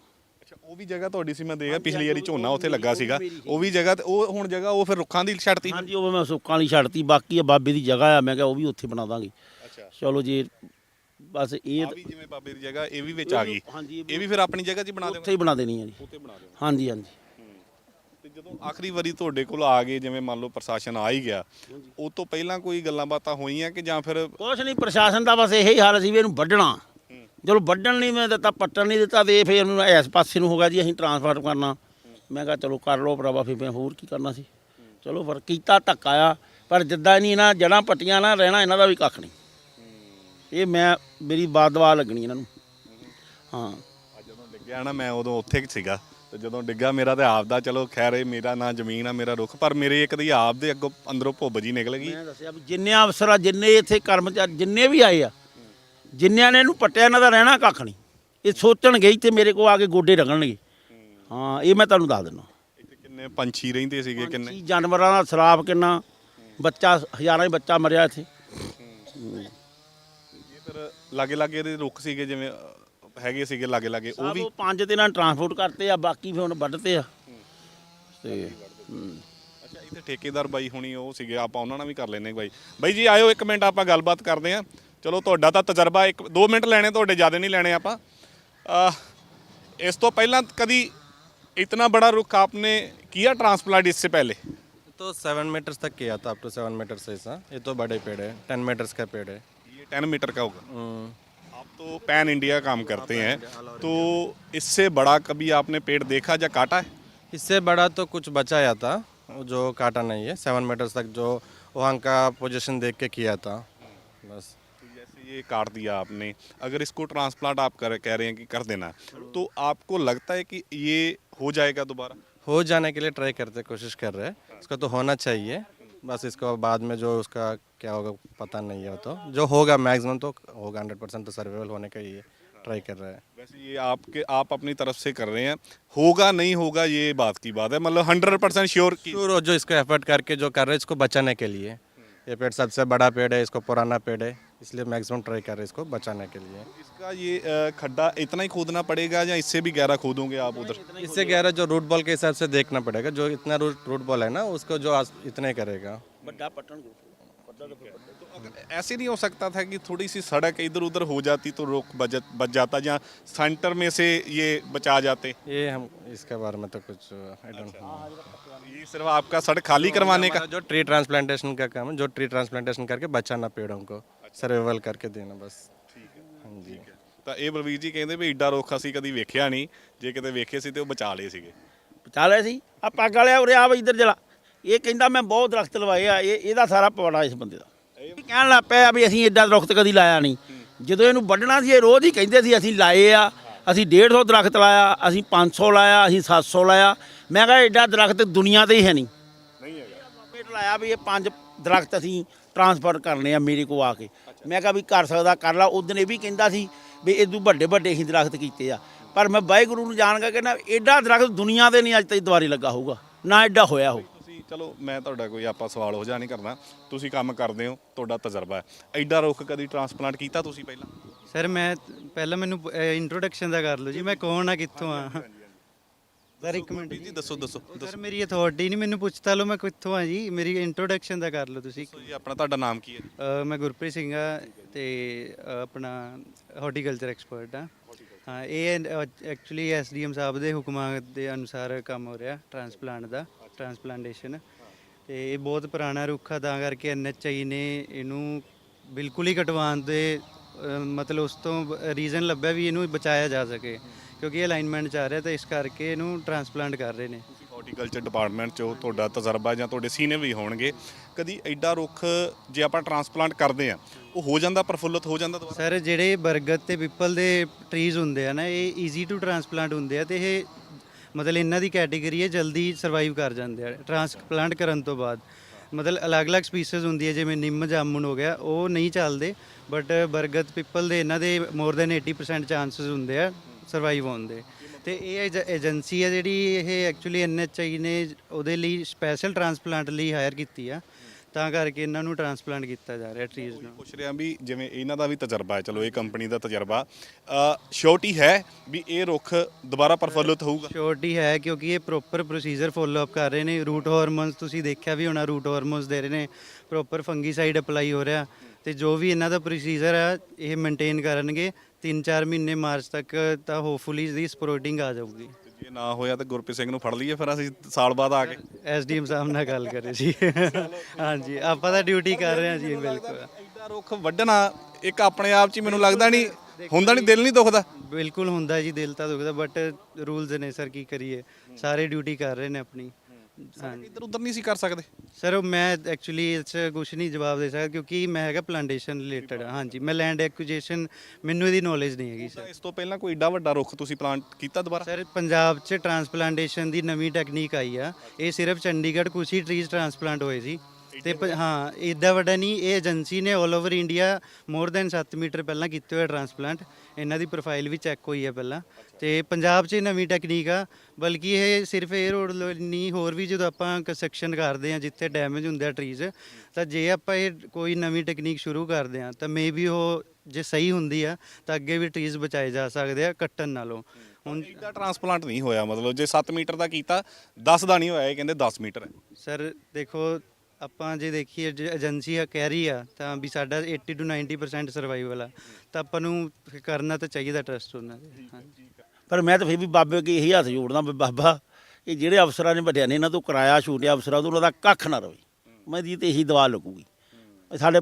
ਉਹ ਵੀ ਜਗ੍ਹਾ ਤੁਹਾਡੀ ਸੀ ਮੈਂ ਦੇਖਿਆ ਪਿਛਲੀ ਵਾਰੀ ਝੋਨਾ ਉੱਥੇ ਲੱਗਾ ਸੀਗਾ। ਉਹ ਵੀ ਜਗ੍ਹਾ ਤੇ ਉਹ ਹੁਣ ਜਗ੍ਹਾ ਉਹ ਫਿਰ ਰੁੱਖਾਂ ਦੀ ਛੱਡਤੀ। ਹਾਂਜੀ ਉਹ ਮੈਂ ਸੁੱਕਾਂ ਵਾਲੀ ਛੱਡਤੀ ਬਾਕੀ ਆ ਬਾਬੇ ਦੀ ਜਗ੍ਹਾ ਆ ਮੈਂ ਕਿਹਾ ਉਹ ਵੀ ਉੱਥੇ ਬਣਾ ਦਾਂਗੇ। ਅੱਛਾ। ਚਲੋ ਜੀ ਬਸ ਇਹ ਆ ਵੀ ਜਿਵੇਂ ਬਾਬੇ ਦੀ ਜਗ੍ਹਾ ਇਹ ਵੀ ਵਿੱਚ ਆ ਗਈ। ਹਾਂਜੀ ਇਹ ਵੀ ਫਿਰ ਆਪਣੀ ਜਗ੍ਹਾ 'ਚ ਹੀ ਬਣਾ ਉੱਥੇ ਦੇਵਾਂਗੇ ਹੀ ਬਣਾ ਦੇਣੀ ਆ ਜੀ। ਉੱਥੇ ਬਣਾ ਦੇਵਾਂਗੇ ਹਾਂਜੀ ਹਾਂਜੀ। ਤੇ ਜਦੋਂ ਆਖਰੀ ਵਾਰੀ ਤੁਹਾਡੇ ਕੋਲ ਆ ਗਏ ਜਿਵੇਂ ਮੰਨ ਲਓ ਪ੍ਰਸ਼ਾਸਨ ਆ ਹੀ ਗਿਆ ਉਹ ਤੋਂ ਪਹਿਲਾਂ ਕੋਈ ਗੱਲਾਂ ਬਾਤਾਂ ਹੋਈਆਂ ਕਿ ਜਾਂ ਫਿਰ ਕੁਛ ਨਹੀਂ ਪ੍ਰਸ਼ਾਸਨ ਦਾ ਬਸ ਇਹੀ ਹਾਲ ਸੀ ਵੀ ਇਹਨੂੰ ਵੱਢਣਾ। ਜਦੋਂ ਵੱਢਣ ਨਹੀਂ ਮੈਂ ਦਿੱਤਾ ਪੱਟਣ ਨਹੀਂ ਦਿੱਤਾ ਤੇ ਫਿਰ ਉਹਨੂੰ ਇਸ ਪਾਸੇ ਨੂੰ ਹੋ ਗਿਆ ਜੀ ਅਸੀਂ ਟਰਾਂਸਫਰ ਕਰਨਾ। ਮੈਂ ਕਿਹਾ ਚਲੋ ਕਰ ਲਓ ਭਰਾਵਾ ਫਿਰ ਮੈਂ ਹੋਰ ਕੀ ਕਰਨਾ ਸੀ। ਚਲੋ ਪਰ ਕੀਤਾ ਧੱਕਾ ਆ ਪਰ ਜਿੱਦਾਂ ਨਹੀਂ ਨਾ ਜੜਾਂ ਪੱਟੀਆਂ ਨਾ ਰਹਿਣਾ ਇਹਨਾਂ ਦਾ ਵੀ ਕੱਖ ਨਹੀਂ। ਇਹ ਮੈਂ ਮੇਰੀ ਬਾਦਵਾ ਲੱਗਣੀ ਇਹਨਾਂ ਨੂੰ। ਹਾਂ। ਜਦੋਂ ਡਿੱਗਿਆ ਨਾ ਮੈਂ ਉਦੋਂ ਉੱਥੇ ਸੀਗਾ ਤੇ ਜਦੋਂ ਡਿੱਗਾ ਮੇਰਾ ਤੇ ਆਪ ਦਾ ਚਲੋ ਖੈਰ ਇਹ ਮੇਰਾ ਨਾ ਜ਼ਮੀਨ ਆ ਮੇਰਾ ਰੁੱਖ ਪਰ ਮੇਰੇ ਇੱਕ ਦੀ ਆਪ ਦੇ ਅੱਗੋਂ ਅੰਦਰੋਂ ਭੁੱਬ ਜੀ ਨਿਕਲ ਗਈ। ਮੈਂ ਦੱਸਿਆ ਵੀ ਜਿੰਨੇ ਅਫਸਰ ਆ ਜਿੰਨੇ ਇੱਥੇ ਕਰਮਚਾਰੀ ਜਿੰਨੇ ਵੀ ਆਏ ਆ ਜਿੰਨਿਆਂ ਨੇ ਇਹਨੂੰ ਪੱਟਿਆ ਇਹਨਾਂ ਦਾ ਰਹਿਣਾ ਕੱਖ ਨਹੀਂ। ਇਹ ਸੋਚਣਗੇ ਤੇ ਮੇਰੇ ਕੋਲ ਆ ਕੇ ਗੋਡੇ ਰਗਣਗੇ। ਹਾਂ ਇਹ ਮੈਂ ਤੁਹਾਨੂੰ ਦੱਸ ਦਿੰਦਾ। ਇੱਥੇ ਕਿੰਨੇ ਪੰਛੀ ਰਹਿੰਦੇ ਸੀਗੇ ਕਿੰਨੇ? ਜਾਨਵਰਾਂ ਦਾ ਸਰਾਪ ਕਿੰਨਾ? ਬੱਚਾ ਹਜ਼ਾਰਾਂ ਹੀ ਬੱਚਾ ਮਰਿਆ ਇੱਥੇ। ਇਹ ਫਿਰ ਲਾਗੇ ਲਾਗੇ ਦੇ ਰੁੱਖ ਸੀਗੇ ਜਿਵੇਂ ਅਹ, ਹੈਗੇ ਸੀਗੇ ਲਾਗੇ ਲਾਗੇ ਉਹ ਵੀ? ਪੰਜ ਦਿਨਾਂ ਟਰਾਂਸਪੋਰਟ ਕਰਤੇ ਆ ਬਾਕੀ ਫਿਰ ਹੁਣ ਵੱਢਤੇ ਆ। ਤੇ ਹੂੰ। ਅੱਛਾ ਇੱਥੇ ਠੇਕੇਦਾਰ ਬਾਈ ਹੁਣੀ ਉਹ ਸੀਗੇ ਆਪਾਂ ਉਹਨਾਂ ਨਾਲ ਵੀ ਕਰ ਲੈਨੇ ਬਾਈ। ਬਾਈ ਜੀ ਆਇਓ ਇੱਕ ਮਿੰਟ ਆਪਾਂ ਗੱਲਬਾਤ ਕਰਦੇ ਆਂ ਚਲੋ ਤੁਹਾਡਾ ਤਾਂ ਤਜਰਬਾ ਇੱਕ 2 ਮਿੰਟ ਲੈਣੇ ਤੁਹਾਡੇ ਜ਼ਿਆਦਾ ਨਹੀਂ ਲੈਣੇ ਆਪਾਂ ਅਹ, ਇਸ ਤੋਂ ਪਹਿਲਾਂ ਕਦੀ ਇਤਨਾ ਬੜਾ ਰੁੱਖ ਆਪਨੇ किया ट्रांसप्लांट इससे पहले तो सेवन मीटर्स तक किया था अप टू सेवन मीटर्स ऐसा ये तो बड़े पेड़ है टेन मीटर्स का पेड़ है ये टेन मीटर का होगा हम्म, आप तो पैन इंडिया काम करते हैं तो इससे बड़ा कभी आपने पेड़ देखा या काटा है इससे बड़ा तो कुछ बचाया था वो जो काटा नहीं है सेवन मीटर्स तक जो वहाँ का पोजीशन देख के किया था बस जैसे ये काट दिया आपने। अगर इसको ट्रांसप्लांट आप कर कह रहे हैं कि कर देना तो आपको लगता है कि ये हो जाएगा दोबारा? हो जाने के लिए ट्राई करते कोशिश कर रहे हैं। इसका तो होना चाहिए। बस इसको बाद में जो उसका क्या होगा पता नहीं है तो। जो होगा मैक्सिमम तो होगा हंड्रेड परसेंट तो सर्वाइवल होने का ही है। ट्राई कर रहे हैं। वैसे ये आपके आप अपनी तरफ़ से कर रहे हैं। होगा नहीं होगा ये बात की बात है। मतलब हंड्रेड परसेंट श्योर श्योर जो इसको एफर्ट करके जो कर रहे हैं इसको बचाने के लिए। ये पेड़ सबसे बड़ा पेड़ है इसको पुराना पेड़ है। इसलिए मैक्सिमम ट्राई कर रहे हैं इसको बचाने के लिए। इसका ये खड्डा इतना ही खोदना पड़ेगा या इससे भी गहरा खोदोगे आप उधर? इससे गहरा जो रूट बॉल के हिसाब से देखना पड़ेगा जो इतना रूट रूट बॉल है ना उसको जो इतने करेगा। तो ऐसे नहीं हो सकता था कि थोड़ी सी सड़क इधर उधर हो जाती तो रोक बजट बच जाता या सेंटर में से ये बचा जाते? ये हम इसके बारे में तो कुछ अच्छा। हाँ, तो ये सिर्फ़ आपका सड़क खाली तो करवाने का? जो ट्री ट्रांसप्लांटेशन का काम है जो ट्री ट्रांसप्लांटेशन करके बचाना पेड़ों को। ਸਰਵਾਈਵਲ ਕਰਕੇ ਦੇਣਾ ਬਸ। ਠੀਕ ਹੈ। ਹਾਂਜੀ। ਤਾਂ ਇਹ ਬਲਵੀਰ ਜੀ ਕਹਿੰਦੇ ਵੀ ਏਡਾ ਰੋਖਾ ਸੀ ਕਦੀ ਵੇਖਿਆ ਨਹੀਂ। ਜੇ ਕਿਤੇ ਵੇਖੇ ਸੀ ਤੇ ਉਹ ਬਚਾ ਲਏ ਸੀਗੇ। ਬਚਾ ਲਏ ਸੀ। ਆ ਪੱਗ ਵਾਲਿਆ ਉਰੇ ਆ ਵੀ ਇੱਧਰ ਜਲਾ। ਇਹ ਕਹਿੰਦਾ ਮੈਂ ਬਹੁਤ ਦਰਖਤ ਲਵਾਏ ਆ ਇਹ ਇਹਦਾ ਸਾਰਾ ਪਵਾੜਾ ਇਸ ਬੰਦੇ ਦਾ। ਇਹ ਕਹਿਣ ਲੱਗ ਪਿਆ ਵੀ ਅਸੀਂ ਏਡਾ ਦਰਖਤ ਕਦੀ ਲਾਇਆ ਨਹੀਂ। ਜਦੋਂ ਇਹਨੂੰ ਵੱਢਣਾ ਸੀ ਇਹ ਰੋਜ਼ ਹੀ ਕਹਿੰਦੇ ਸੀ ਅਸੀਂ ਲਾਏ ਆ ਅਸੀਂ 150 ਦਰਖਤ ਲਾਇਆ ਅਸੀਂ 500 ਲਾਇਆ ਅਸੀਂ 700 ਲਾਇਆ। ਮੈਂ ਕਿਹਾ ਏਡਾ ਦਰਖਤ ਦੁਨੀਆ ਤੇ ਹੀ ਹੈ ਨਹੀਂ। ਨਹੀਂ ਹੈਗਾ। ਲਾਇਆ ਵੀ ਇਹ ਪੰਜ ਦਰਖਤ ਅਸੀਂ ਟਰਾਂਸਫਰ ਕਰਨੇ ਆ ਮੇਰੇ ਕੋ ਆ ਕੇ। ਮੈਂ ਕਿਹਾ ਵੀ ਕਰ ਸਕਦਾ ਕਰ ਲਾ। ਉਦੋਂ ਇਹ ਵੀ ਕਹਿੰਦਾ ਸੀ ਵੀ ਇਦੋਂ ਵੱਡੇ ਵੱਡੇ ਅਸੀਂ ਦਰਖਤ ਕੀਤੇ ਆ। ਪਰ ਮੈਂ ਵਾਹਿਗੁਰੂ ਨੂੰ ਜਾਣ ਕੇ ਕਹਿੰਦਾ ਐਡਾ ਦਰਖਤ ਦੁਨੀਆ ਤੇ ਨਹੀਂ ਅੱਜ ਤੱਕ ਦੁਆਰੇ ਲੱਗਾ ਹੋਊਗਾ। ਨਾ ਐਡਾ ਹੋਇਆ ਹੋ ਤੁਸੀਂ ਚਲੋ ਮੈਂ ਤੁਹਾਡਾ ਕੋਈ ਆਪਾਂ ਸਵਾਲ ਹੋ ਜਾ ਨਹੀਂ ਕਰਨਾ। ਤੁਸੀਂ ਕੰਮ ਕਰਦੇ ਹੋ ਤੁਹਾਡਾ ਤਜਰਬਾ ਹੈ। ਐਡਾ ਰੁੱਖ ਕਦੀ ਟ੍ਰਾਂਸਪਲਾਂਟ ਕੀਤਾ ਤੁਸੀਂ ਪਹਿਲਾਂ? ਸਰ ਮੈਂ ਪਹਿਲਾਂ ਮੈਨੂੰ ਇੰਟਰੋਡਕਸ਼ਨ ਦਾ ਕਰ ਲਓ ਜੀ। ਮੈਂ ਕੌਣ ਆ ਕਿੱਥੋਂ ਆ? ਸਰ ਇੱਕ ਮਿੰਟ ਜੀ ਦੱਸੋ ਦੱਸੋ ਸਰ ਮੇਰੀ ਅਥਾਰਟੀ ਨਹੀਂ ਮੈਨੂੰ ਪੁੱਛਤਾ ਲਓ ਮੈਂ ਕਿੱਥੋਂ ਆ ਜੀ? ਮੇਰੀ ਇੰਟਰੋਡਕਸ਼ਨ ਦਾ ਕਰ ਲਓ ਤੁਸੀਂ ਜੀ ਆਪਣਾ ਤੁਹਾਡਾ ਨਾਮ ਕੀ ਹੈ? ਅ, ਮੈਂ ਗੁਰਪ੍ਰੀਤ ਸਿੰਘ ਆ ਤੇ ਅ, ਆਪਣਾ ਹਾਰਟੀਕਲਚਰ ਐਕਸਪਰਟ ਆ। ਹਾਂ ਇਹ ਐਕਚੁਅਲੀ ਐਸਡੀਐਮ ਸਾਹਿਬ ਦੇ ਹੁਕਮਾਂ ਦੇ ਅਨੁਸਾਰ ਕੰਮ ਹੋ ਰਿਹਾ ਟ੍ਰਾਂਸਪਲਾਂਟ ਦਾ ਟ੍ਰਾਂਸਪਲਾਂਟੇਸ਼ਨ ਤੇ ਇਹ ਬਹੁਤ ਪੁਰਾਣਾ ਰੁੱਖ ਆ ਤਾਂ ਕਰਕੇ ਐਨਐਚਆਈ ਨੇ ਇਹਨੂੰ ਬਿਲਕੁਲ ਹੀ ਕਟਵਾਉਣ ਦੇ ਅ, ਮਤਲਬ ਉਸ ਤੋਂ ਰੀਜ਼ਨ ਲੱਭਿਆ ਵੀ ਇਹਨੂੰ ਬਚਾਇਆ ਜਾ ਸਕੇ। ਕਿਉਂਕਿ ਇਹ ਅਲਾਈਨਮੈਂਟ ਚ ਆ ਰਿਹਾ ਤਾਂ ਇਸ ਕਰਕੇ ਇਹਨੂੰ ਟ੍ਰਾਂਸਪਲਾਂਟ ਕਰ ਰਹੇ ਨੇ। ਤੁਸੀਂ ਹਾਰਟੀਕਲਚਰ ਡਿਪਾਰਟਮੈਂਟ ਚੋਂ ਤੁਹਾਡਾ ਤਜਰਬਾ ਜਾਂ ਤੁਹਾਡੇ ਸੀਨੀਅਰ ਵੀ ਹੋਣਗੇ। ਕਦੀ ਐਡਾ ਰੁੱਖ ਜੇ ਆਪਾਂ ਟ੍ਰਾਂਸਪਲਾਂਟ ਕਰਦੇ ਆ ਉਹ ਹੋ ਜਾਂਦਾ ਪ੍ਰਫੁੱਲਤ ਹੋ ਜਾਂਦਾ ਦੁਬਾਰਾ? ਸਰ ਜਿਹੜੇ ਬਰਗਦ ਤੇ ਪਿੱਪਲ ਦੇ ਟਰੀਜ਼ ਹੁੰਦੇ ਆ ਨਾ ਇਹ ਈਜ਼ੀ ਟੂ ਟ੍ਰਾਂਸਪਲਾਂਟ ਹੁੰਦੇ ਆ ਤੇ ਇਹ ਮਤਲਬ ਇਹਨਾਂ ਦੀ ਕੈਟਾਗਰੀ ਹੈ ਜਲਦੀ ਸਰਵਾਈਵ ਕਰ ਜਾਂਦੇ ਆ। ਟ੍ਰਾਂਸਪਲਾਂਟ ਕਰਨ ਤੋਂ ਬਾਅਦ। ਮਤਲਬ ਅਲੱਗ-ਅਲੱਗ ਸਪੀਸੀਜ਼ ਹੁੰਦੀ ਹੈ ਜਿਵੇਂ ਨਿੰਮ ਜਾਮੁਨ ਹੋ ਗਿਆ ਉਹ ਨਹੀਂ ਚੱਲਦੇ ਬਟ ਬਰਗਦ ਪਿੱਪਲ ਦੇ ਇਹਨਾਂ ਦੇ ਮੋਰ ਦੈਨ 80% ਚਾਂਸਸ ਹੁੰਦੇ ਆ। ਸਰਵਾਈਵ ਹੋਣ ਦੇ। ਤੇ ਇਹ ਏਜ- ਏਜੰਸੀ ਹੈ ਜਿਹੜੀ ਇਹ ਐਕਚੁਅਲੀ ਐਨਐਚਆਈ ਨੇ ਉਹਦੇ ਲਈ ਸਪੈਸ਼ਲ ਟ੍ਰਾਂਸਪਲਾਂਟ ਲਈ ਹਾਇਰ ਕੀਤੀ ਆ। ਤਾਂ ਕਰਕੇ ਇਹਨਾਂ ਨੂੰ ਟ੍ਰਾਂਸਪਲਾਂਟ ਕੀਤਾ ਜਾ ਰਿਹਾ ਟਰੀਜ਼ ਨੂੰ। ਪੁੱਛ ਰਿਹਾ ਵੀ ਜਿਵੇਂ ਇਹਨਾਂ ਦਾ ਵੀ ਤਜਰਬਾ ਹੈ ਚਲੋ ਇਹ ਕੰਪਨੀ ਦਾ ਤਜਰਬਾ। ਸ਼ੋਰਟੀ ਹੈ ਵੀ ਇਹ ਰੁੱਖ ਦੁਬਾਰਾ ਪ੍ਰਫੁੱਲਤ ਹੋਊਗਾ? ਸ਼ੋਰਟੀ ਹੈ ਕਿਉਂਕਿ ਇਹ ਪ੍ਰੋਪਰ ਪ੍ਰੋਸੀਜਰ ਫੋਲੋ ਅਪ ਕਰ ਰਹੇ ਨੇ। ਰੂਟ ਹਾਰਮੋਨਸ ਤੁਸੀਂ ਦੇਖਿਆ ਵੀ ਹੋਣਾ ਰੂਟ ਹਾਰਮੋਨਸ ਦੇ ਰਹੇ ਨੇ। ਪ੍ਰੋਪਰ ਫੰਗੀਸਾਈਡ ਅਪਲਾਈ ਹੋ ਰਿਹਾ ਤੇ ਜੋ ਵੀ ਇਹਨਾਂ ਦਾ ਪ੍ਰੋਸੀਜਰ ਆ ਇਹ ਮੇਨਟੇਨ ਕਰਨਗੇ। 3-4 ਮਹੀਨੇ ਮਾਰਚ ਤੱਕ ਤਾਂ ਹੋਪਫੁਲੀ ਦੀ ਸਪੋਰਟਿੰਗ ਆ ਜਾਊਗੀ। ਤੇ ਜੇ ਨਾ ਹੋਇਆ ਤਾਂ ਗੁਰਪ੍ਰੀਤ ਸਿੰਘ ਨੂੰ ਫੜ ਲਈਏ ਫਿਰ ਅਸੀਂ ਸਾਲ ਬਾਅਦ ਆ ਕੇ। ਐਸਡੀਐਮ ਸਾਹਿਬ ਨਾਲ ਗੱਲ ਕਰੇ ਜੀ। ਹਾਂਜੀ ਆਪਾਂ ਤਾਂ ਡਿਊਟੀ ਕਰ ਰਹੇ ਹਾਂ ਜੀ ਬਿਲਕੁਲ। ਐਡਾ ਰੁੱਖ ਵੱਢਣਾ ਇੱਕ ਆਪਣੇ ਆਪ 'ਚ ਹੀ ਮੈਨੂੰ ਲੱਗਦਾ ਨਹੀਂ ਹੁੰਦਾ ਨਹੀਂ ਦਿਲ ਨਹੀਂ ਦੁਖਦਾ। ਬਿਲਕੁਲ ਹੁੰਦਾ ਜੀ ਦਿਲ ਤਾਂ ਦੁਖਦਾ ਬਟ ਰੂਲਸ ਨੇ ਸਰ ਕੀ ਕਰੀਏ। ਸਾਰੇ ਡਿਊਟੀ ਕਰ ਰਹੇ ਨੇ ਆਪਣੀ। ਇੱਧਰ ਉੱਧਰ ਨਹੀਂ ਸੀ ਕਰ ਸਕਦੇ? ਸਰ ਮੈਂ ਐਕਚੁਅਲੀ ਇਸ 'ਚ ਕੁਝ ਨਹੀਂ ਜਵਾਬ ਦੇ ਸਕਦਾ ਕਿਉਂਕਿ ਮੈਂ ਹੈਗਾ ਪਲਾਂਟੇਸ਼ਨ ਰਿਲੇਟਡ ਹਾਂਜੀ ਮੈਂ ਲੈਂਡ ਐਕੁਜੀਸ਼ਨ ਮੈਨੂੰ ਇਹਦੀ ਨੌਲੇਜ ਨਹੀਂ ਹੈਗੀ ਸਰ ਇਸ ਤੋਂ ਪਹਿਲਾਂ ਕੋਈ ਏਡਾ ਵੱਡਾ ਰੁੱਖ ਤੁਸੀਂ ਪਲਾਂਟ ਕੀਤਾ ਦੁਬਾਰਾ? ਸਰ ਪੰਜਾਬ 'ਚ ਟ੍ਰਾਂਸਪਲਾਂਟੇਸ਼ਨ ਦੀ ਨਵੀਂ ਟੈਕਨੀਕ ਆਈ ਆ। ਇਹ ਸਿਰਫ ਚੰਡੀਗੜ੍ਹ ਕੁਛ ਹੀ ਟਰੀਜ਼ ਟ੍ਰਾਂਸਪਲਾਂਟ ਹੋਏ ਸੀ। ਤੇ ਪ- ਹਾਂ ਇਦਾਂ ਵੱਡਾ ਨਹੀਂ ਇਹ ਏਜੰਸੀ ਨੇ 올 over India more than 7 meter ਪਹਿਲਾਂ ਕੀਤੇ ਹੋਏ ਟ੍ਰਾਂਸਪਲਾਂਟ ਇਹਨਾਂ ਦੀ ਪ੍ਰੋਫਾਈਲ ਵੀ ਚੈੱਕ ਹੋਈ ਹੈ ਪਹਿਲਾਂ। ਤੇ ਪੰਜਾਬ 'ਚ ਇਹ ਨਵੀਂ ਟੈਕਨੀਕ ਆ ਬਲਕਿ ਇਹ ਸਿਰਫ ਇਹ ਰੋਡ ਨਹੀਂ ਹੋਰ ਵੀ ਜਦੋਂ ਆਪਾਂ ਕੰਸਟਰਕਸ਼ਨ ਕਰਦੇ ਆ ਜਿੱਥੇ ਡੈਮੇਜ ਹੁੰਦੇ ਆ ਟਰੀਜ਼ ਤਾਂ ਜੇ ਆਪਾਂ ਇਹ ਕੋਈ ਨਵੀਂ ਟੈਕਨੀਕ ਸ਼ੁਰੂ ਕਰਦੇ ਆ ਤਾਂ ਮੇਬੀ ਉਹ ਜੇ ਸਹੀ ਹੁੰਦੀ ਆ ਤਾਂ ਅੱਗੇ ਵੀ ਟਰੀਜ਼ ਬਚਾਏ ਜਾ ਸਕਦੇ ਆ ਕੱਟਣ ਨਾਲੋਂ। ਹੁਣ ਇਹਦਾ ਟਰਾਂਸਪਲਾਂਟ ਨਹੀਂ ਹੋਇਆ ਮਤਲਬ ਜੇ 7 ਮੀਟਰ ਦਾ ਕੀਤਾ 10 ਦਾ ਨਹੀਂ ਹੋਇਆ ਇਹ ਕਹਿੰਦੇ 10 ਮੀਟਰ ਹੈ। ਸਰ ਦੇਖੋ ਆਪਾਂ ਜੇ ਦੇਖੀਏ ਜੇ ਏਜੰਸੀ ਆ ਕਹਿ ਰਹੀ ਆ ਤਾਂ ਵੀ ਸਾਡਾ 80 ਤੋਂ 90% ਸਰਵਾਈਵਲ ਆ। ਤਾਂ ਆਪਾਂ ਨੂੰ ਕਰਨਾ ਤਾਂ ਚਾਹੀਦਾ ਟਰਸਟ ਉਹਨਾਂ ਤੇ ਹਾਂਜੀ ਪਰ ਮੈਂ ਤਾਂ ਫਿਰ ਵੀ ਬਾਬੇ ਅੱਗੇ ਇਹੀ ਹੱਥ ਜੋੜਦਾ ਵੀ ਬਾਬਾ ਇਹ ਜਿਹੜੇ ਅਫਸਰਾਂ ਨੇ ਵੱਡਿਆਂ ਨੇ ਇਹਨਾਂ ਤੋਂ ਕਰਾਇਆ ਛੋਟੇ ਅਫਸਰਾਂ ਤੋਂ ਉਹਨਾਂ ਦਾ ਕੱਖ ਨਾ ਰਵੇ। ਮੈਂ ਦੀ ਤੇ ਇਹੀ ਦਵਾ ਲੱਗੂਗੀ। ਸਾਡੇ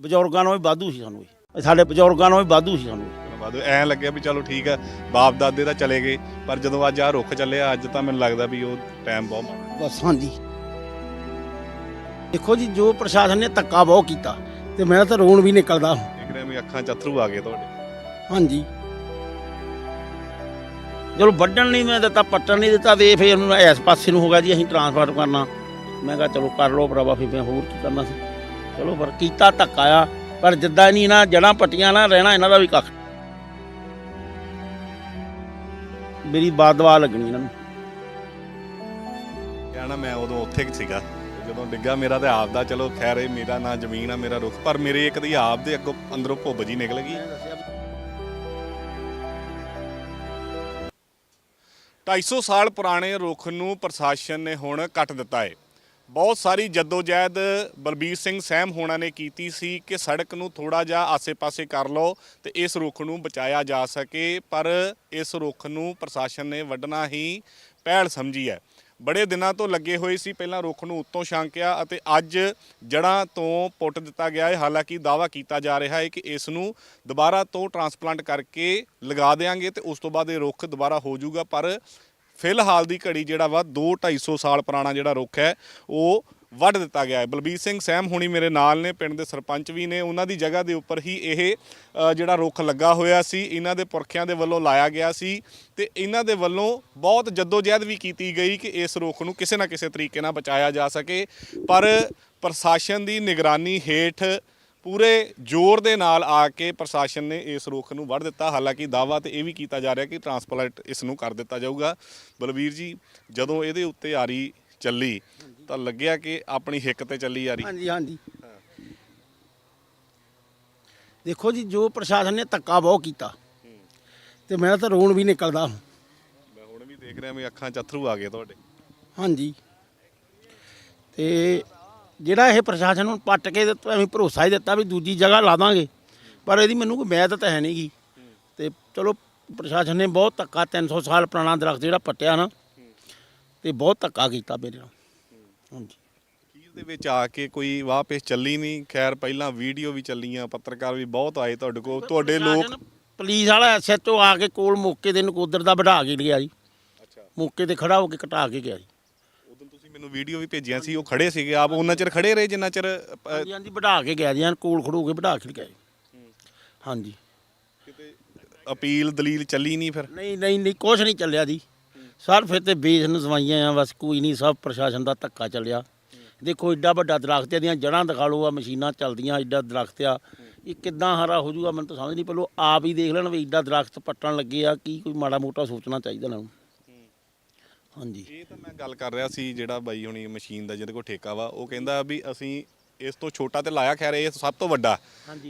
ਬਜ਼ੁਰਗਾਂ ਨੂੰ ਵੀ ਵਾਧੂ ਸੀ ਸਾਨੂੰ ਇਹ। ਸਾਡੇ ਬਜ਼ੁਰਗਾਂ ਨੂੰ ਵੀ ਵਾਧੂ ਸੀ ਸਾਨੂੰ। ਬਾਅਦ ਐ ਲੱਗਿਆ ਵੀ ਚਲੋ ਠੀਕ ਆ ਬਾਪ ਦਾਦੇ ਤਾਂ ਚਲੇ ਗਏ ਪਰ ਜਦੋਂ ਅੱਜ ਆ ਰੁੱਖ ਚੱਲਿਆ ਅੱਜ ਤਾਂ ਮੈਨੂੰ ਲੱਗਦਾ ਵੀ ਉਹ ਟਾਈਮ ਬਹੁਤ ਮਾੜਾ। ਬਸ ਹਾਂਜੀ। ਦੇਖੋ ਜੀ ਜੋ ਪ੍ਰਸ਼ਾਸਨ ਨੇ ਧੱਕਾ ਬਹੁਤ ਕੀਤਾ ਤੇ ਮੈਂ ਤਾਂ ਰੋਣ ਵੀ ਨਿਕਲਦਾ ਦੇਖ ਰਹੇ ਵੀ ਅੱਖਾਂ 'ਚ ਅਥਰੂ ਆ ਗਏ ਤੁਹਾਡੇ। ਹਾਂਜੀ। ਜਦੋਂ ਵੱਢਣ ਨਹੀਂ ਮੈਂ ਦਿੱਤਾ ਪੱਟਣ ਨਹੀਂ ਦਿੱਤਾ ਤੇ ਫਿਰ ਉਹਨੂੰ ਇਸ ਪਾਸੇ ਨੂੰ ਹੋ ਗਿਆ ਜੀ ਅਸੀਂ ਟਰਾਂਸਫਰ ਕਰਨਾ। ਮੈਂ ਕਿਹਾ ਚਲੋ ਕਰ ਲਓ ਭਰਾਵਾ ਫਿਰ ਮੈਂ ਹੋਰ ਕੀ ਕਰਨਾ ਸੀ। ਚਲੋ ਪਰ ਕੀਤਾ ਧੱਕਾ ਆ ਪਰ ਜਿੱਦਾਂ ਨਹੀਂ ਨਾ ਜੜਾਂ ਪੱਟੀਆਂ ਨਾ ਰਹਿਣਾ ਇਹਨਾਂ ਦਾ ਵੀ ਕੱਖ। ਮੇਰੀ ਬਾਦਵਾ ਲੱਗਣੀ ਇਹਨਾਂ ਨੂੰ। ਕਹਿਣਾ ਮੈਂ ਉਦੋਂ ਉੱਥੇ ਕਿ ਸੀਗਾ। ਜਦੋਂ ਡਿੱਗਾ ਮੇਰਾ ਤੇ ਆਪ ਦਾ, ਚਲੋ ਖੈਰ ਇਹ ਮੇਰਾ ਨਾ ਜ਼ਮੀਨ ਆ, ਮੇਰਾ ਰੁੱਖ, ਪਰ ਮੇਰੇ ਇੱਕ ਦੀ ਆਪ ਦੇ ਅੱਗੋਂ ਅੰਦਰੋਂ ਭੁੱਬ ਜੀ ਨਿਕਲ ਗਈ। 250 ਸਾਲ ਪੁਰਾਣੇ ਰੁੱਖ ਨੂੰ ਪ੍ਰਸ਼ਾਸਨ ਨੇ ਹੁਣ ਕੱਟ ਦਿੱਤਾ ਹੈ ਬਹੁਤ ਸਾਰੀ ਜਦੋਜਹਿਦ ਬਲਬੀਰ ਸਿੰਘ ਸਹਿਮ ਹੋਣਾ ਨੇ ਕੀਤੀ ਸੀ ਕਿ ਸੜਕ ਨੂੰ ਥੋੜਾ ਜਿਹਾ ਆਸੇ-ਪਾਸੇ ਕਰ ਲਓ ਤੇ ਇਸ ਰੁੱਖ ਨੂੰ ਬਚਾਇਆ ਜਾ ਸਕੇ, ਪਰ ਇਸ ਰੁੱਖ ਨੂੰ ਪ੍ਰਸ਼ਾਸਨ ਨੇ ਵੱਢਣਾ ਹੀ ਪਹਿਲ ਸਮਝੀ ਹੈ। ਬੜੇ ਦਿਨਾਂ ਤੋਂ ਲੱਗੇ ਹੋਏ ਸੀ, ਪਹਿਲਾਂ ਰੁੱਖ ਨੂੰ ਉੱਤੋਂ ਛਾਂਕਿਆ ਅਤੇ ਅੱਜ ਜੜਾਂ ਤੋਂ ਪੁੱਟ ਦਿੱਤਾ ਗਿਆ ਹੈ। ਹਾਲਾਂਕਿ ਦਾਵਾ ਕੀਤਾ ਜਾ ਰਿਹਾ ਹੈ ਕਿ ਇਸ ਨੂੰ ਦੁਬਾਰਾ ਤੋਂ ਟਰਾਂਸਪਲਾਂਟ ਕਰਕੇ ਲਗਾ ਦੇਾਂਗੇ ਤੇ ਉਸ ਤੋਂ ਬਾਅਦ ਇਹ ਰੁੱਖ ਦੁਬਾਰਾ ਹੋ ਜਾਊਗਾ। ਪਰ ਫਿਲਹਾਲ ਦੀ ਘੜੀ ਜਿਹੜਾ ਵਾ 2 250 ਸਾਲ ਪੁਰਾਣਾ ਜਿਹੜਾ ਰੁੱਖ ਹੈ, ਉਹ ਵੱਢ ਦਿੱਤਾ ਗਿਆ ਹੈ। ਬਲਬੀਰ ਸਿੰਘ ਸਹਿਮ ਹੁਣੀ ਮੇਰੇ ਨਾਲ ਨੇ, ਪਿੰਡ ਦੇ ਸਰਪੰਚ ਵੀ ਨੇ। ਉਹਨਾਂ ਦੀ ਜਗ੍ਹਾ ਦੇ ਉੱਪਰ ਹੀ ਇਹ ਜਿਹੜਾ ਰੁੱਖ ਲੱਗਾ ਹੋਇਆ ਸੀ, ਇਹਨਾਂ ਦੇ ਪੁਰਖਿਆਂ ਦੇ ਵੱਲੋਂ ਲਾਇਆ ਗਿਆ ਸੀ ਤੇ ਇਹਨਾਂ ਦੇ ਵੱਲੋਂ ਬਹੁਤ ਜਦੋਜਹਿਦ ਵੀ ਕੀਤੀ ਗਈ ਕਿ ਇਸ ਰੁੱਖ ਨੂੰ ਕਿਸੇ ਨਾ ਕਿਸੇ ਤਰੀਕੇ ਨਾਲ ਬਚਾਇਆ ਜਾ ਸਕੇ। ਪਰ ਪ੍ਰਸ਼ਾਸਨ ਦੀ ਨਿਗਰਾਨੀ ਹੇਠ ਪੂਰੇ ਜ਼ੋਰ ਦੇ ਨਾਲ ਆ ਕੇ ਪ੍ਰਸ਼ਾਸਨ ਨੇ ਇਸ ਰੁੱਖ ਨੂੰ ਵੱਢ ਦਿੱਤਾ। ਹਾਲਾਂਕਿ ਦਾਵਾ ਤੇ ਇਹ ਵੀ ਕੀਤਾ ਜਾ ਰਿਹਾ ਕਿ ਟਰਾਂਸਪਲਾਂਟ ਇਸ ਨੂੰ ਕਰ ਦਿੱਤਾ ਜਾਊਗਾ। ਬਲਵੀਰ ਜੀ, ਜਦੋਂ ਇਹਦੇ ਉੱਤੇ ਆਰੀ ਚੱਲੀ ਤਾਂ ਲੱਗਿਆ ਕਿ ਆਪਣੀ ਹਿੱਕ ਤੇ ਚੱਲੀ ਆਰੀ ਹਾਂਜੀ ਹਾਂਜੀ। ਦੇਖੋ ਜੀ ਜੋ ਪ੍ਰਸ਼ਾਸਨ ਨੇ ਧੱਕਾ ਬਹੁਤ ਕੀਤਾ ਤੇ ਮੈਂ ਤਾਂ ਰੋਣ ਵੀ ਨਿਕਲਦਾ ਮੈਂ ਹੁਣ ਵੀ ਦੇਖ ਰਿਹਾ ਵੀ ਅੱਖਾਂ 'ਚ ਅਥਰੂ ਆ ਗਏ ਤੁਹਾਡੇ। ਹਾਂਜੀ। ਤੇ ਜਿਹੜਾ ਇਹ ਪ੍ਰਸ਼ਾਸਨ ਨੂੰ ਪੱਟ ਕੇ ਦਿੱਤਾ ਐਵੇਂ ਭਰੋਸਾ ਹੀ ਦਿੱਤਾ ਵੀ ਦੂਜੀ ਜਗ੍ਹਾ ਲਾ ਦਾਂਗੇ ਪਰ ਇਹਦੀ ਮੈਨੂੰ ਕੋਈ ਮੈਦ ਤਾਂ ਹੈ ਨਹੀਂਗੀ ਤੇ ਚਲੋ ਪ੍ਰਸ਼ਾਸਨ ਨੇ ਬਹੁਤ ਧੱਕਾ 300 ਸਾਲ ਪੁਰਾਣਾ ਦਰਖਤ ਜਿਹੜਾ ਪੱਟਿਆ ਨਾ ਤੇ ਬਹੁਤ ਧੱਕਾ ਕੀਤਾ ਮੇਰੇ ਨਾਲ। ਹਾਂਜੀ। ਅਖੀਰ ਦੇ ਵਿੱਚ ਆ ਕੇ ਕੋਈ ਵਾਹ ਪੇਸ਼ ਚੱਲੀ ਨਹੀਂ। ਖੈਰ ਪਹਿਲਾਂ ਵੀਡੀਓ ਵੀ ਚੱਲੀਆਂ ਪੱਤਰਕਾਰ ਵੀ ਬਹੁਤ ਆਏ ਤੁਹਾਡੇ ਕੋਲ। ਤੁਹਾਡੇ ਲੋਕ ਪੁਲਿਸ ਵਾਲਾ ਐਸਐਚਓ ਆ ਕੇ ਕੋਲ ਮੌਕੇ ਦੇ ਨਕੋਦਰ ਦਾ ਵਢਾ ਕੇ ਗਿਆ ਜੀ। ਅੱਛਾ। ਮੌਕੇ ਤੇ ਖੜਾ ਹੋ ਕੇ ਕਟਾ ਕੇ ਗਿਆ ਜੀ। ਉਦੋਂ ਤੁਸੀਂ ਮੈਨੂੰ ਵੀਡੀਓ ਵੀ ਭੇਜੀਆਂ ਸੀ ਉਹ ਖੜੇ ਸੀਗੇ। ਆਪ ਉਹਨਾਂ ਚਿਰ ਖੜੇ ਰਹੇ ਜਿੰਨਾ ਚਿਰ ਅ, ਹਾਂਜੀ ਹਾਂਜੀ ਵਢਾ ਕੇ ਗਿਆ ਜੀ। ਐਨ ਕੋਲ ਖੜੋ ਕੇ ਵਢਾ ਕੇ ਗਿਆ ਜੀ। ਹਾਂਜੀ। ਕਿਤੇ ਅਪੀਲ ਦਲੀਲ ਚੱਲੀ ਨਹੀਂ ਫਿਰ? ਨਹੀਂ ਨਹੀਂ ਨਹੀਂ ਕੁਛ ਨਹੀਂ ਚੱਲਿਆ ਜੀ। ਸਰ ਫਿਰ ਤੇ ਬੇਸ ਨਸਵਾਈਆਂ ਆ ਬਸ ਕੋਈ ਨਹੀਂ ਸਭ ਪ੍ਰਸ਼ਾਸਨ ਦਾ ਧੱਕਾ ਚੱਲਿਆ। ਦੇਖੋ ਏਡਾ ਵੱਡਾ ਦਰਖਤ ਦੀਆਂ ਜੜਾਂ ਦਿਖਾ ਲਓ ਆ ਮਸ਼ੀਨਾਂ ਚੱਲਦੀਆਂ ਏਡਾ ਦਰਖਤ ਆ। ਇਹ ਕਿੱਦਾਂ ਹਰਾ ਹੋ ਜਾਊਗਾ ਮੈਨੂੰ ਤਾਂ ਸਮਝ ਨਹੀਂ ਪੱਲੋ ਆਪ ਹੀ ਦੇਖ ਲੈਣ ਵੀ ਏਡਾ ਦਰਖਤ ਪੱਟਣ ਲੱਗੇ ਆ ਕੀ ਕੋਈ ਮਾੜਾ ਮੋਟਾ ਸੋਚਣਾ ਚਾਹੀਦਾ ਨਾ। ਹਾਂਜੀ। ਇਹ ਤਾਂ ਮੈਂ ਗੱਲ ਕਰ ਰਿਹਾ ਸੀ ਜਿਹੜਾ ਬਾਈ ਹੁਣੀ ਮਸ਼ੀਨ ਦਾ ਜਿਹਦੇ ਕੋਲ ਠੇਕਾ ਵਾ ਉਹ ਕਹਿੰਦਾ ਵੀ ਅਸੀਂ ਇਸ ਤੋਂ ਛੋਟਾ ਤੇ ਲਾਇਆ ਖੈਰ ਇਹ ਸਭ ਤੋਂ ਵੱਡਾ।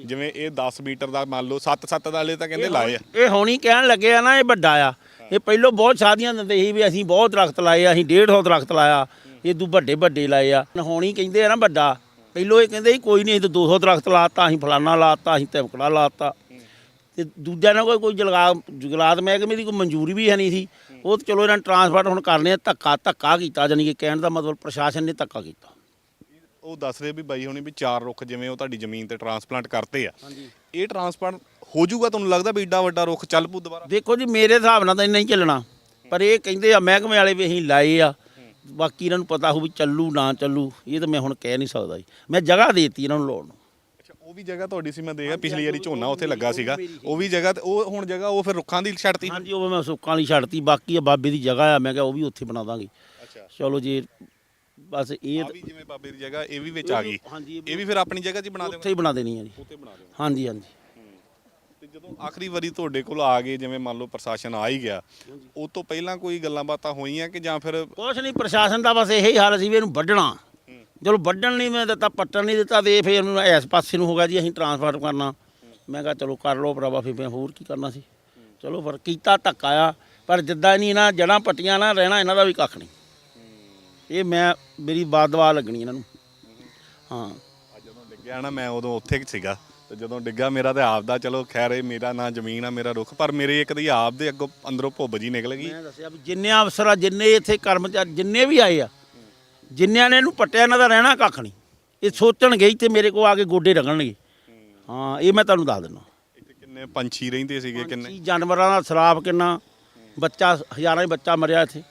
ਜਿਵੇਂ ਇਹ 10 ਮੀਟਰ ਦਾ ਮੰਨ ਲਓ 7-7 ਵਾਲੇ ਤਾਂ ਕਹਿੰਦੇ ਲਾਏ ਆ। ਇਹ ਹੋਣੀ ਕਹਿਣ ਲੱਗੇ ਆ ਨਾ ਇਹ ਵੱਡਾ ਆ। ਇਹ ਪਹਿਲੋਂ ਬਹੁਤ ਸਾਧੀਆਂ ਦਿੰਦੇ ਸੀ ਵੀ ਅਸੀਂ ਬਹੁਤ ਦਰਖਤ ਲਾਏ ਆ, ਅਸੀਂ 150 ਦਰਖਤ ਲਾਇਆ, ਇਹ ਦੂ ਵੱਡੇ ਵੱਡੇ ਲਾਏ ਆ। ਹੁਣ ਹੀ ਕਹਿੰਦੇ ਆ ਨਾ ਵੱਡਾ, ਪਹਿਲੋਂ ਇਹ ਕਹਿੰਦੇ ਸੀ ਕੋਈ ਨਹੀਂ ਅਸੀਂ ਤਾਂ 200 ਦਰਖਤ ਲਾਤਾ, ਅਸੀਂ ਫਲਾਨਾ ਲਾਤਾ, ਅਸੀਂ ਤਿਮਕੜਾ ਲਾਤਾ। ਤੇ ਦੂਜਾ ਨਾ ਕੋਈ ਕੋਈ ਜਲਗਾ ਜਗਲਾਤ ਮਹਿਕਮੇ ਦੀ ਕੋਈ ਮਨਜ਼ੂਰੀ ਵੀ ਹੈ ਨਹੀਂ ਸੀ। ਉਹ ਚਲੋ ਇਹਨਾਂ ਨੇ ਟਰਾਂਸਫਰ ਹੁਣ ਕਰਨੇ ਆ ਧੱਕਾ ਧੱਕਾ ਕੀਤਾ ਜਾਨੀ ਕਿ ਕਹਿਣ ਦਾ ਮਤਲਬ ਪ੍ਰਸ਼ਾਸਨ ਨੇ ਧੱਕਾ ਕੀਤਾ। ਉਹ ਦੱਸ ਰਹੇ ਵੀ ਬਾਈ ਹੁਣੀ ਵੀ ਚਾਰ ਰੁੱਖ ਜਿਵੇਂ ਉਹ ਤੁਹਾਡੀ ਜ਼ਮੀਨ ਤੇ ਟਰਾਂਸਪਲਾਂਟ ਕਰਤੇ ਆ। ਹਾਂਜੀ। ਇਹ ਟਰਾਂਸਪਲਾਂਟ ਹੋ ਜਾਊਗਾ ਤੁਹਾਨੂੰ ਲੱਗਦਾ ਵੀ ਏਡਾ ਵੱਡਾ ਰੁੱਖ ਚੱਲ ਪੂ ਦੁਬਾਰਾ? ਦੇਖੋ ਜੀ ਮੇਰੇ ਹਿਸਾਬ ਨਾਲ ਤਾਂ ਨਹੀਂ ਚੱਲਣਾ। ਪਰ ਇਹ ਕਹਿੰਦੇ ਆ ਮਹਿਕਮੇ ਵਾਲੇ ਵੀ ਅਸੀਂ ਲਾਏ ਆ। ਬਾਕੀ ਇਹਨਾਂ ਨੂੰ ਪਤਾ ਹੋ ਵੀ ਚੱਲੂ ਨਾ ਚੱਲੂ ਇਹ ਤਾਂ ਮੈਂ ਹੁਣ ਕਹਿ ਨਹੀਂ ਸਕਦਾ ਜੀ। ਮੈਂ ਜਗ੍ਹਾ ਦੇਤੀ ਇਹਨਾਂ ਨੂੰ ਲਾਉਣ ਨੂੰ। ਅੱਛਾ ਉਹ ਵੀ ਜਗ੍ਹਾ ਤੁਹਾਡੀ ਸੀ ਮੈਂ ਦੇਖਿਆ ਪਿਛਲੀ ਵਾਰੀ ਝੋਨਾ ਉੱਥੇ ਲੱਗਾ ਸੀਗਾ। ਉਹ ਵੀ ਜਗ੍ਹਾ ਤੇ ਉਹ ਹੁਣ ਜਗ੍ਹਾ ਉਹ ਫਿਰ ਰੁੱਖਾਂ ਦੀ ਛੱਡਤੀ ਹਾਂਜੀ ਉਹ ਮੈਂ ਸੁੱਕਾਂ ਵਾਲੀ ਛੱਡਤੀ ਬਾਕੀ ਆ ਬਾਬੇ ਦੀ ਜਗ੍ਹਾ ਆ ਮੈਂ ਕਿਹਾ ਉਹ ਵੀ ਉੱਥੇ ਬਣਾ ਦਾਂਗੇ। ਅੱਛਾ। ਚਲੋ ਜੇ ਬਸ ਇਹ ਆ ਵੀ ਜਿਵੇਂ ਬਾਬੇ ਦੀ ਜਗ੍ਹਾ ਇਹ ਵੀ ਵਿੱਚ ਆ ਗਈ। ਹਾਂਜੀ, ਇਹ ਵੀ ਫਿਰ ਆਪਣੀ ਜਗ੍ਹਾ 'ਚ ਹੀ ਬਣਾ ਉੱਥੇ ਦੇਵਾਂਗੇ? ਹੀ ਬਣਾ ਦੇਣੀ ਹੈ ਜੀ। ਉੱਥੇ ਬਣਾ ਦੇਵਾਂਗੇ। ਹਾਂਜੀ ਹਾਂਜੀ। ਤੇ ਜਦੋਂ ਆਖਰੀ ਵਾਰੀ ਤੁਹਾਡੇ ਕੋਲ ਆ ਗਏ ਜਿਵੇਂ ਮੰਨ ਲਓ ਪ੍ਰਸ਼ਾਸਨ ਆ ਹੀ ਗਿਆ ਉਹ ਤੋਂ ਪਹਿਲਾਂ ਕੋਈ ਗੱਲਾਂ ਬਾਤਾਂ ਹੋਈਆਂ ਕਿ ਜਾਂ ਫਿਰ ਕੁਛ ਨਹੀਂ ਪ੍ਰਸ਼ਾਸਨ ਦਾ ਬਸ ਇਹੀ ਹਾਲ ਸੀ ਵੀ ਇਹਨੂੰ ਵੱਢਣਾ। ਚਲੋ ਵੱਢਣ ਨਹੀਂ ਮੈਂ ਦਿੱਤਾ ਪੱਟਣ ਨਹੀਂ ਦਿੱਤਾ ਤੇ ਫਿਰ ਇਹਨੂੰ ਇਸ ਪਾਸੇ ਨੂੰ ਹੋ ਗਿਆ ਜੀ ਅਸੀਂ ਟਰਾਂਸਫਰ ਕਰਨਾ। ਮੈਂ ਕਿਹਾ ਚਲੋ ਕਰ ਲਓ ਭਰਾਵਾ ਫਿਰ ਮੈਂ ਹੋਰ ਕੀ ਕਰਨਾ ਸੀ। ਚਲੋ ਫਿਰ ਕੀਤਾ ਧੱਕਾ ਆ ਪਰ ਜਿੱਦਾਂ ਨਹੀਂ ਨਾ ਜੜਾਂ ਪੱਟੀਆਂ ਨਾ ਰਹਿਣਾ ਇਹਨਾਂ ਦਾ ਵੀ ਕੱਖ ਨਹੀਂ। ਇਹ ਮੈਂ ਮੇਰੀ ਬਾਦਵਾ ਲੱਗਣੀ ਇਹਨਾਂ ਨੂੰ। ਹਾਂ। ਆ ਜਦੋਂ ਡਿੱਗਿਆ ਨਾ ਮੈਂ ਉਦੋਂ ਉੱਥੇ ਸੀਗਾ। ਤੇ ਜਦੋਂ ਡਿੱਗਾ ਮੇਰਾ ਤੇ ਆਪ ਦਾ ਚਲੋ ਖੈਰ ਇਹ ਮੇਰਾ ਨਾ ਜ਼ਮੀਨ ਆ ਮੇਰਾ ਰੁੱਖ ਪਰ ਮੇਰੇ ਇੱਕ ਦੀ ਆਪ ਦੇ ਅੱਗੋਂ ਅੰਦਰੋਂ ਭੁੱਬ ਜੀ ਨਿਕਲ ਗਈ। ਮੈਂ ਦੱਸਿਆ ਵੀ ਜਿੰਨੇ ਅਫਸਰ ਆ ਜਿੰਨੇ ਇੱਥੇ ਕਰਮਚਾਰੀ ਜਿੰਨੇ ਵੀ ਆਏ ਆ ਜਿੰਨਿਆਂ ਨੇ ਇਹਨੂੰ ਪੱਟਿਆ ਇਹਨਾਂ ਦਾ ਰਹਿਣਾ ਕੱਖ ਨਹੀਂ। ਇਹ ਸੋਚਣਗੇ ਤੇ ਮੇਰੇ ਕੋਲ ਆ ਕੇ ਗੋਡੇ ਰਗਣਗੇ। ਹਾਂ ਇਹ ਮੈਂ ਤੁਹਾਨੂੰ ਦੱਸ ਦਿੰਦਾ। ਇੱਥੇ ਕਿੰਨੇ ਪੰਛੀ ਰਹਿੰਦੇ ਸੀਗੇ ਕਿੰਨੇ? ਜਾਨਵਰਾਂ ਦਾ ਸਰਾਪ ਕਿੰਨਾ? ਬੱਚਾ ਹਜ਼ਾਰਾਂ ਹੀ ਬੱਚਾ ਮਰਿਆ ਇੱਥੇ।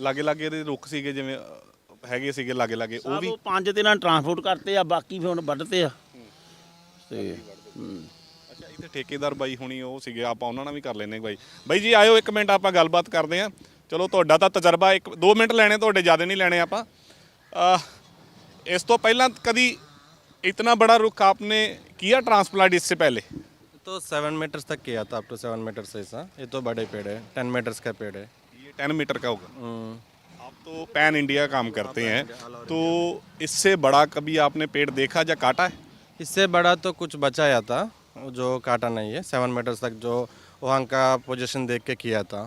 ਲਾਗੇ ਲਾਗੇ ਇਹਦੇ ਰੁੱਖ ਸੀਗੇ ਜਿਵੇਂ ਅਹ, ਹੈਗੇ ਸੀਗੇ ਲਾਗੇ ਲਾਗੇ ਉਹ ਸਭ ਵੀ ਉਹ ਪੰਜ ਦਿਨਾਂ ਟਰਾਂਸਪੋਰਟ ਕਰਤੇ ਆ ਬਾਕੀ ਫਿਰ ਹੁਣ ਵੱਢਤੇ ਆ ਤੇ ਹੂੰ। ਅੱਛਾ ਇੱਥੇ ਠੇਕੇਦਾਰ ਬਾਈ ਹੁਣੀ ਉਹ ਸੀਗੇ ਆਪਾਂ ਉਹਨਾਂ ਨਾਲ ਵੀ ਕਰ ਲੈਨੇ ਬਾਈ ਬਾਈ ਜੀ ਆਇਓ ਇੱਕ ਮਿੰਟ ਆਪਾਂ ਗੱਲਬਾਤ ਕਰਦੇ ਆਂ ਚਲੋ ਤੁਹਾਡਾ ਤਾਂ ਤਜਰਬਾ ਇੱਕ 2 ਮਿੰਟ ਲੈਣੇ ਤੁਹਾਡੇ ਜ਼ਿਆਦਾ ਨਹੀਂ ਲੈਣੇ ਆਪਾਂ ਅਹ, ਇਸ ਤੋਂ ਪਹਿਲਾਂ ਕਦੀ इतना बड़ा रुख आपने किया ट्रांसप्लांट इससे पहले तो सेवन मीटर्स तक किया था अप टू सेवन मीटर्स ऐसा ये तो बड़े पेड़ है टेन मीटर्स का पेड़ है ये टेन मीटर का होगा। हम्म, आप तो पैन इंडिया काम करते हैं तो इससे बड़ा कभी आपने पेड़ देखा या काटा है? इससे बड़ा तो कुछ बचाया था जो काटा नहीं है सेवन मीटर्स तक जो वहाँ का पोजीशन देख के किया था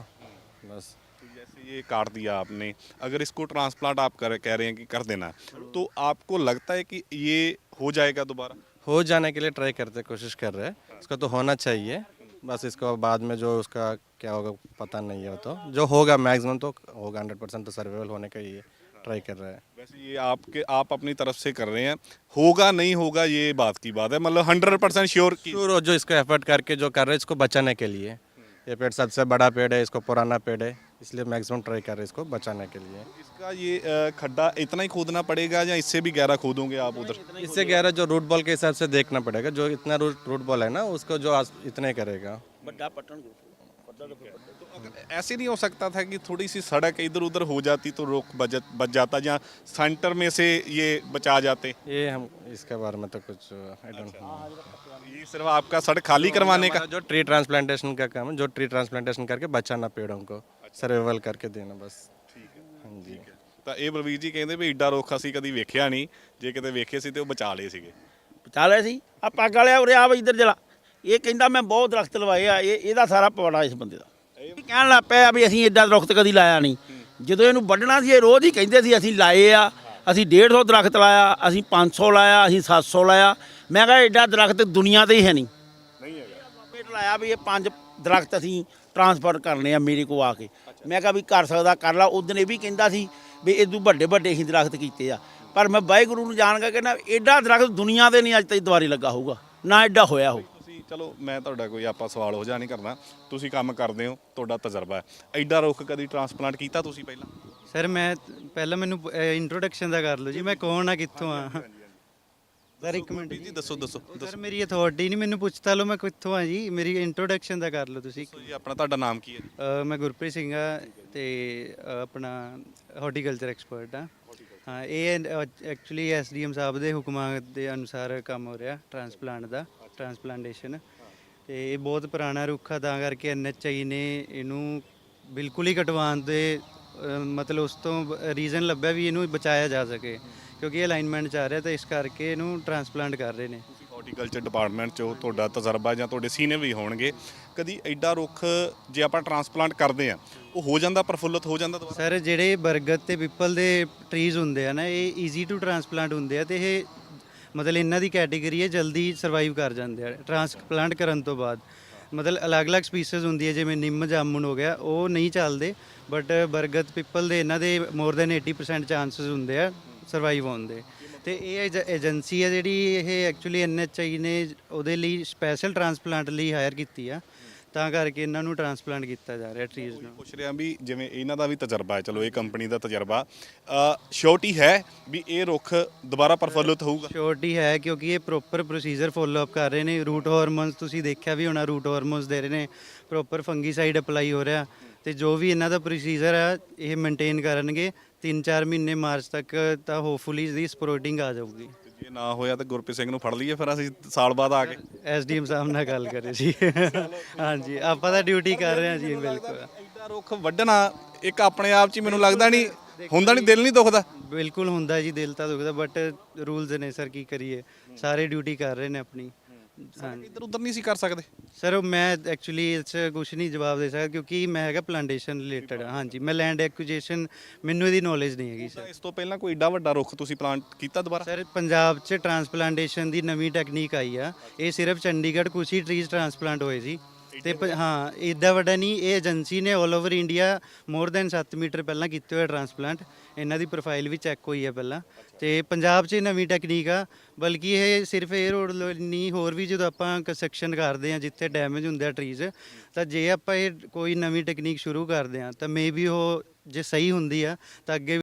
बस। तो जैसे ये काट दिया आपने अगर इसको ट्रांसप्लांट आप कर कह रहे हैं कि कर देना तो आपको लगता है कि ये हो जाएगा दोबारा? हो जाने के लिए ट्राई करते कोशिश कर रहे हैं। इसका तो होना चाहिए। बस इसको बाद में जो उसका क्या होगा पता नहीं है तो। जो होगा मैक्सिमम तो होगा हंड्रेड परसेंट तो सर्वेबल होने का ही है ट्राई कर रहे हैं। वैसे ये आपके आप अपनी तरफ़ से कर रहे हैं। होगा नहीं होगा ये बात की बात है। मतलब हंड्रेड परसेंट श्योर श्योर जो इसको एफर्ट करके जो कर रहे हैं इसको बचाने के लिए। ये पेड़ सबसे बड़ा पेड़ है इसको पुराना पेड़ है इसलिए मैक्सिमम ट्राई कर रहे हैं इसको बचाने के लिए। इसका ये खड्डा इतना ही खोदना पड़ेगा या इससे भी गहरा खोदोगे आप उधर? इससे गहरा जो रूट बॉल के हिसाब से देखना पड़ेगा जो इतना रूट रूट बॉल है ना उसको जो इतने इतना ही करेगा ਵੱਡਾ ਪੱਟਣਗੇ ਵੱਡਾ ਤਾਂ ਫਿਰ ਪੱਟਣਗੇ। तो अगर ऐसे नहीं हो सकता था कि थोड़ी सी सड़क इधर उधर हो जाती तो रोक बच बच जाता या सेंटर में से ये बचा जाते ये हम इसके बारे में तो कुछ आई डोंट नो ये सिर्फ आपका सड़क खाली करवाने का जो ट्री ट्रांसप्लांटेशन का काम है जो ट्री ट्रांसप्लांटेशन करके बचाना पेड़ों को सर्वाइवल करके देना बस हाँ जी ਤਾਂ ਇਹ ਬਲਵੀਰ ਜੀ ਕਹਿੰਦੇ ਵੀ ਏਡਾ ਰੁੱਖ ਅਸੀਂ ਕਦੀ ਵੇਖਿਆ ਨਹੀਂ ਜੇ ਕਿਤੇ ਵੇਖੇ ਸੀ ਤੇ ਉਹ ਬਚਾ ਲਏ ਸੀਗੇ ਬਚਾ ਲਿਆ ਸੀ ਆ ਪੱਗ ਵਾਲਿਆ ਉਰੇ ਆ ਵਾ ਇੱਧਰ ਜਲਾ ਇਹ ਕਹਿੰਦਾ ਮੈਂ ਬਹੁਤ ਦਰਖਤ ਲਵਾਏ ਆ ਇਹ ਇਹਦਾ ਸਾਰਾ ਪਵਾੜਾ ਇਸ ਬੰਦੇ ਦਾ ਇਹ ਕਹਿਣ ਲੱਗ ਪਿਆ ਵੀ ਅਸੀਂ ਐਡਾ ਦਰਖਤ ਕਦੀ ਲਾਇਆ ਨਹੀਂ। ਜਦੋਂ ਇਹਨੂੰ ਵੱਢਣਾ ਸੀ ਇਹ ਰੋਜ਼ ਹੀ ਕਹਿੰਦੇ ਸੀ ਅਸੀਂ ਲਾਏ ਆ ਅਸੀਂ 150 ਦਰਖਤ ਲਾਇਆ ਅਸੀਂ 500 ਲਾਇਆ ਅਸੀਂ 700 ਲਾਇਆ। ਮੈਂ ਕਿਹਾ ਐਡਾ ਦਰਖਤ ਦੁਨੀਆ ਤੇ ਹੀ ਹੈ ਨਹੀਂ। ਨਹੀਂ ਹੈਗਾ। ਲਾਇਆ ਵੀ ਇਹ ਪੰਜ ਦਰਖਤ ਅਸੀਂ ਟਰਾਂਸਫਰ ਕਰਨੇ ਆ ਮੇਰੇ ਕੋ ਆ ਕੇ। ਮੈਂ ਕਿਹਾ ਵੀ ਕਰ ਸਕਦਾ ਕਰ ਲਾ। ਉਦੋਂ ਇਹ ਵੀ ਕਹਿੰਦਾ ਸੀ ਵੀ ਇਦੋਂ ਵੱਡੇ ਵੱਡੇ ਹੀ ਦਰਖਤ ਕੀਤੇ ਆ। ਪਰ ਮੈਂ ਵਾਹਿਗੁਰੂ ਨੂੰ ਜਾਣ ਕੇ ਕਹਿੰਦਾ ਐਡਾ ਦਰਖਤ ਦੁਨੀਆ ਤੇ ਨਹੀਂ ਅੱਜ ਤੱਕ ਦੁਆਰੇ ਲੱਗਾ ਹੋਊਗਾ। ਨਾ ਐਡਾ ਹੋਇਆ ਹੋ ਚਲੋ ਮੈਂ ਤੁਹਾਡਾ ਕੋਈ ਆਪਾਂ ਸਵਾਲ ਹੋ ਜਾ ਨਹੀਂ ਕਰਨਾ। ਤੁਸੀਂ ਕੰਮ ਕਰਦੇ ਹੋ ਤੁਹਾਡਾ ਤਜਰਬਾ ਹੈ। ਐਡਾ ਰੁੱਖ ਕਦੀ ਟ੍ਰਾਂਸਪਲਾਂਟ ਕੀਤਾ ਤੁਸੀਂ ਪਹਿਲਾਂ? ਸਰ ਮੈਂ ਪਹਿਲਾਂ ਮੈਨੂੰ ਇੰਟਰੋਡਕਸ਼ਨ ਦਾ ਕਰ ਲਓ ਜੀ ਮੈਂ ਕੌਣ ਆ ਕਿੱਥੋਂ ਆ? ਸਰ ਇੱਕ ਮਿੰਟ ਜੀ। ਦੱਸੋ ਦੱਸੋ ਸਰ ਮੇਰੀ ਅਥਾਰਟੀ ਨਹੀਂ ਮੈਨੂੰ ਪੁੱਛਤਾ ਲਓ ਮੈਂ ਕਿੱਥੋਂ ਆ ਜੀ ਮੇਰੀ ਇੰਟਰੋਡਕਸ਼ਨ ਦਾ ਕਰ ਲਓ ਤੁਸੀਂ। ਜੀ ਆਪਣਾ ਤੁਹਾਡਾ ਨਾਮ ਕੀ ਹੈ? ਮੈਂ ਗੁਰਪ੍ਰੀਤ ਸਿੰਘ ਆ ਤੇ ਆਪਣਾ ਹਾਰਟੀਕਲਚਰ ਐਕਸਪਰਟ ਆ। ਹਾਂ ਇਹ ਐਕਚੁਅਲੀ ਐਸਡੀਐਮ ਸਾਹਿਬ ਦੇ ਹੁਕਮਾਂ ਦੇ ਅਨੁਸਾਰ ਕੰਮ ਹੋ ਰਿਹਾ ਟ੍ਰਾਂਸਪਲਾਂਟ ਦਾ। ਟ੍ਰਾਂਸਪਲਾਂਟੇਸ਼ਨ ਤੇ ਇਹ ਬਹੁਤ ਪੁਰਾਣਾ ਰੁੱਖ ਆ ਤਾਂ ਕਰਕੇ ਐਨਐਚਆਈ ਨੇ ਇਹਨੂੰ ਬਿਲਕੁਲ ਹੀ ਕਟਵਾਉਣ ਦੇ ਅ, ਮਤਲਬ ਉਸ ਤੋਂ ਰੀਜ਼ਨ ਲੱਭਿਆ ਵੀ ਇਹਨੂੰ ਬਚਾਇਆ ਜਾ ਸਕੇ ਕਿਉਂਕਿ ਇਹ ਅਲਾਈਨਮੈਂਟ ਚ ਆ ਰਿਹਾ ਤਾਂ ਇਸ ਕਰਕੇ ਇਹਨੂੰ ਟ੍ਰਾਂਸਪਲਾਂਟ ਕਰ ਰਹੇ ਨੇ। ਤੁਸੀਂ ਹਾਰਟੀਕਲਚਰ ਡਿਪਾਰਟਮੈਂਟ ਚੋਂ ਤੁਹਾਡਾ ਤਜਰਬਾ ਜਾਂ ਤੁਹਾਡੇ ਸੀਨੀਅਰ ਵੀ ਹੋਣਗੇ। ਕਦੀ ਐਡਾ ਰੁੱਖ ਜੇ ਆਪਾਂ ਟ੍ਰਾਂਸਪਲਾਂਟ ਕਰਦੇ ਆ ਉਹ ਹੋ ਜਾਂਦਾ ਪ੍ਰਫੁੱਲਤ ਹੋ ਜਾਂਦਾ ਦੁਬਾਰਾ? ਸਰ ਜਿਹੜੇ ਬਰਗਦ ਤੇ ਪਿੱਪਲ ਦੇ ਟਰੀਜ਼ ਹੁੰਦੇ ਆ ਨਾ ਇਹ ਈਜ਼ੀ ਟੂ ਟ੍ਰਾਂਸਪਲਾਂਟ ਹੁੰਦੇ ਆ ਤੇ ਇਹ ਮਤਲਬ ਇਹਨਾਂ ਦੀ ਕੈਟਾਗਰੀ ਹੈ ਜਲਦੀ ਸਰਵਾਈਵ ਕਰ ਜਾਂਦੇ ਆ ਟ੍ਰਾਂਸਪਲਾਂਟ ਕਰਨ ਤੋਂ ਬਾਅਦ। ਮਤਲਬ ਅਲੱਗ-ਅਲੱਗ ਸਪੀਸੀਜ਼ ਹੁੰਦੀ ਹੈ, ਜਿਵੇਂ ਨਿੰਮ, ਜਾਮੁਨ ਹੋ ਗਿਆ, ਉਹ ਨਹੀਂ ਚੱਲਦੇ ਬਟ ਬਰਗਦ, ਪਿੱਪਲ ਦੇ ਇਹਨਾਂ ਦੇ ਮੋਰ ਦੈਨ 80% ਚਾਂਸਸ ਹੁੰਦੇ ਆ ਸਰਵਾਈਵ ਹੋਣ ਦੇ। ਤੇ ਇਹ ਏਜ- ਏਜੰਸੀ ਹੈ ਜਿਹੜੀ, ਇਹ ਐਕਚੁਅਲੀ ਐਨਐਚਆਈ ਨੇ ਉਹਦੇ ਲਈ ਸਪੈਸ਼ਲ ਟ੍ਰਾਂਸਪਲਾਂਟ ਲਈ ਹਾਇਰ ਕੀਤੀ ਆ। ਤਾਂ ਕਰਕੇ ਇਹਨਾਂ ਨੂੰ ਟ੍ਰਾਂਸਪਲਾਂਟ ਕੀਤਾ ਜਾ ਰਿਹਾ ਟਰੀਜ਼ ਨੂੰ। ਪੁੱਛ ਰਿਹਾ ਵੀ ਜਿਵੇਂ ਇਹਨਾਂ ਦਾ ਵੀ ਤਜਰਬਾ ਹੈ ਚਲੋ ਇਹ ਕੰਪਨੀ ਦਾ ਤਜਰਬਾ। ਸ਼ੋਰਟੀ ਹੈ ਵੀ ਇਹ ਰੁੱਖ ਦੁਬਾਰਾ ਪ੍ਰਫੁੱਲਤ ਹੋਊਗਾ? ਸ਼ੋਰਟੀ ਹੈ ਕਿਉਂਕਿ ਇਹ ਪ੍ਰੋਪਰ ਪ੍ਰੋਸੀਜਰ ਫੋਲੋ ਅਪ ਕਰ ਰਹੇ ਨੇ। ਰੂਟ ਹਾਰਮੋਨਸ ਤੁਸੀਂ ਦੇਖਿਆ ਵੀ ਹੋਣਾ ਰੂਟ ਹਾਰਮੋਨਸ ਦੇ ਰਹੇ ਨੇ। ਪ੍ਰੋਪਰ ਫੰਗੀਸਾਈਡ ਅਪਲਾਈ ਹੋ ਰਿਹਾ। ਤੇ ਜੋ ਵੀ ਇਹਨਾਂ ਦਾ ਪ੍ਰੋਸੀਜਰ ਆ ਇਹ ਮੇਨਟੇਨ ਕਰਨਗੇ। 3-4 ਮਹੀਨੇ ਮਾਰਚ ਤੱਕ ਤਾਂ ਹੋਪਫੁਲੀ ਦੀ ਸਪੋਰਟਿੰਗ ਆ ਜਾਊਗੀ। ਨਾ ਹੋਇਆ ਤਾਂ ਗੁਰਪ੍ਰੀਤ ਸਿੰਘ ਨੂੰ ਫੜ ਲਈਏ ਫਿਰ ਅਸੀਂ ਸਾਲ ਬਾਅਦ ਆ ਕੇ। ਐਸਡੀਐਮ ਸਾਹਿਬ ਨਾਲ ਗੱਲ ਕਰੇ ਜੀ। ਹਾਂਜੀ ਆਪਾਂ ਤਾਂ ਡਿਊਟੀ ਕਰ ਰਹੇ ਹਾਂ ਜੀ ਬਿਲਕੁਲ। ਐਡਾ ਰੁੱਖ ਵੱਢਣਾ ਇੱਕ ਆਪਣੇ ਆਪ 'ਚ ਹੀ ਮੈਨੂੰ ਲੱਗਦਾ ਨਹੀਂ ਹੁੰਦਾ ਨਹੀਂ ਦਿਲ ਨਹੀਂ ਦੁਖਦਾ। ਬਿਲਕੁਲ ਹੁੰਦਾ ਜੀ ਦਿਲ ਤਾਂ ਦੁਖਦਾ ਬਟ ਰੂਲਸ ਨੇ ਸਰ ਕੀ ਕਰੀਏ। ਸਾਰੇ ਡਿਊਟੀ ਕਰ ਰਹੇ ਨੇ ਆਪਣੀ। ਇੱਧਰ ਉੱਧਰ ਨਹੀਂ ਸੀ ਕਰ ਸਕਦੇ? ਸਰ ਮੈਂ ਐਕਚੁਅਲੀ ਇਸ 'ਚ ਕੁਝ ਨਹੀਂ ਜਵਾਬ ਦੇ ਸਕਦਾ ਕਿਉਂਕਿ ਮੈਂ ਹੈਗਾ ਪਲਾਂਟੇਸ਼ਨ ਰਿਲੇਟਡ ਹਾਂਜੀ ਮੈਂ ਲੈਂਡ ਐਕੁਜੀਸ਼ਨ ਮੈਨੂੰ ਇਹਦੀ ਨੌਲੇਜ ਨਹੀਂ ਹੈਗੀ ਸਰ। ਇਸ ਤੋਂ ਪਹਿਲਾਂ ਕੋਈ ਏਡਾ ਵੱਡਾ ਰੁੱਖ ਤੁਸੀਂ ਪਲਾਂਟ ਕੀਤਾ ਦੁਬਾਰਾ? ਸਰ ਪੰਜਾਬ 'ਚ ਟਰਾਂਸਪਲਾਂਟੇਸ਼ਨ ਦੀ ਨਵੀਂ ਟੈਕਨੀਕ ਆਈ ਆ। ਇਹ ਸਿਰਫ ਚੰਡੀਗੜ੍ਹ ਕੁਛ ਹੀ ਟਰੀਜ਼ ਟਰਾਂਸਪਲਾਂਟ ਹੋਏ ਸੀ। ਤੇ ਪ- ਹਾਂ ਇਦਾਂ ਵੱਡਾ ਨਹੀਂ, ਇਹ ਏਜੰਸੀ ਨੇ 올 over India more than 7 meter ਪਹਿਲਾਂ ਕੀਤੇ ਹੋਏ ਟਰਾਂਸਪਲਾਂਟ ਇਹਨਾਂ ਦੀ ਪ੍ਰੋਫਾਈਲ ਵੀ ਚੈੱਕ ਹੋਈ ਹੈ ਪਹਿਲਾਂ। ਤੇ ਪੰਜਾਬ 'ਚ ਇਹ ਨਵੀਂ ਟੈਕਨੀਕ ਆ, ਬਲਕਿ ਇਹ ਸਿਰਫ ਇਹ ਰੋਡ ਨਹੀਂ, ਹੋਰ ਵੀ ਜਦੋਂ ਆਪਾਂ ਕੰਸਟਰਕਸ਼ਨ ਕਰਦੇ ਆ ਜਿੱਥੇ ਡੈਮੇਜ ਹੁੰਦੇ ਆ ਟਰੀਜ਼ ਤਾਂ ਜੇ ਆਪਾਂ ਇਹ ਕੋਈ ਨਵੀਂ ਟੈਕਨੀਕ ਸ਼ੁਰੂ ਕਰਦੇ ਆ ਤਾਂ ਮੇਬੀ ਉਹ ਜੇ ਸਹੀ ਹੁੰਦੀ ਆ, ਤਾਂ ਅੱਗੇ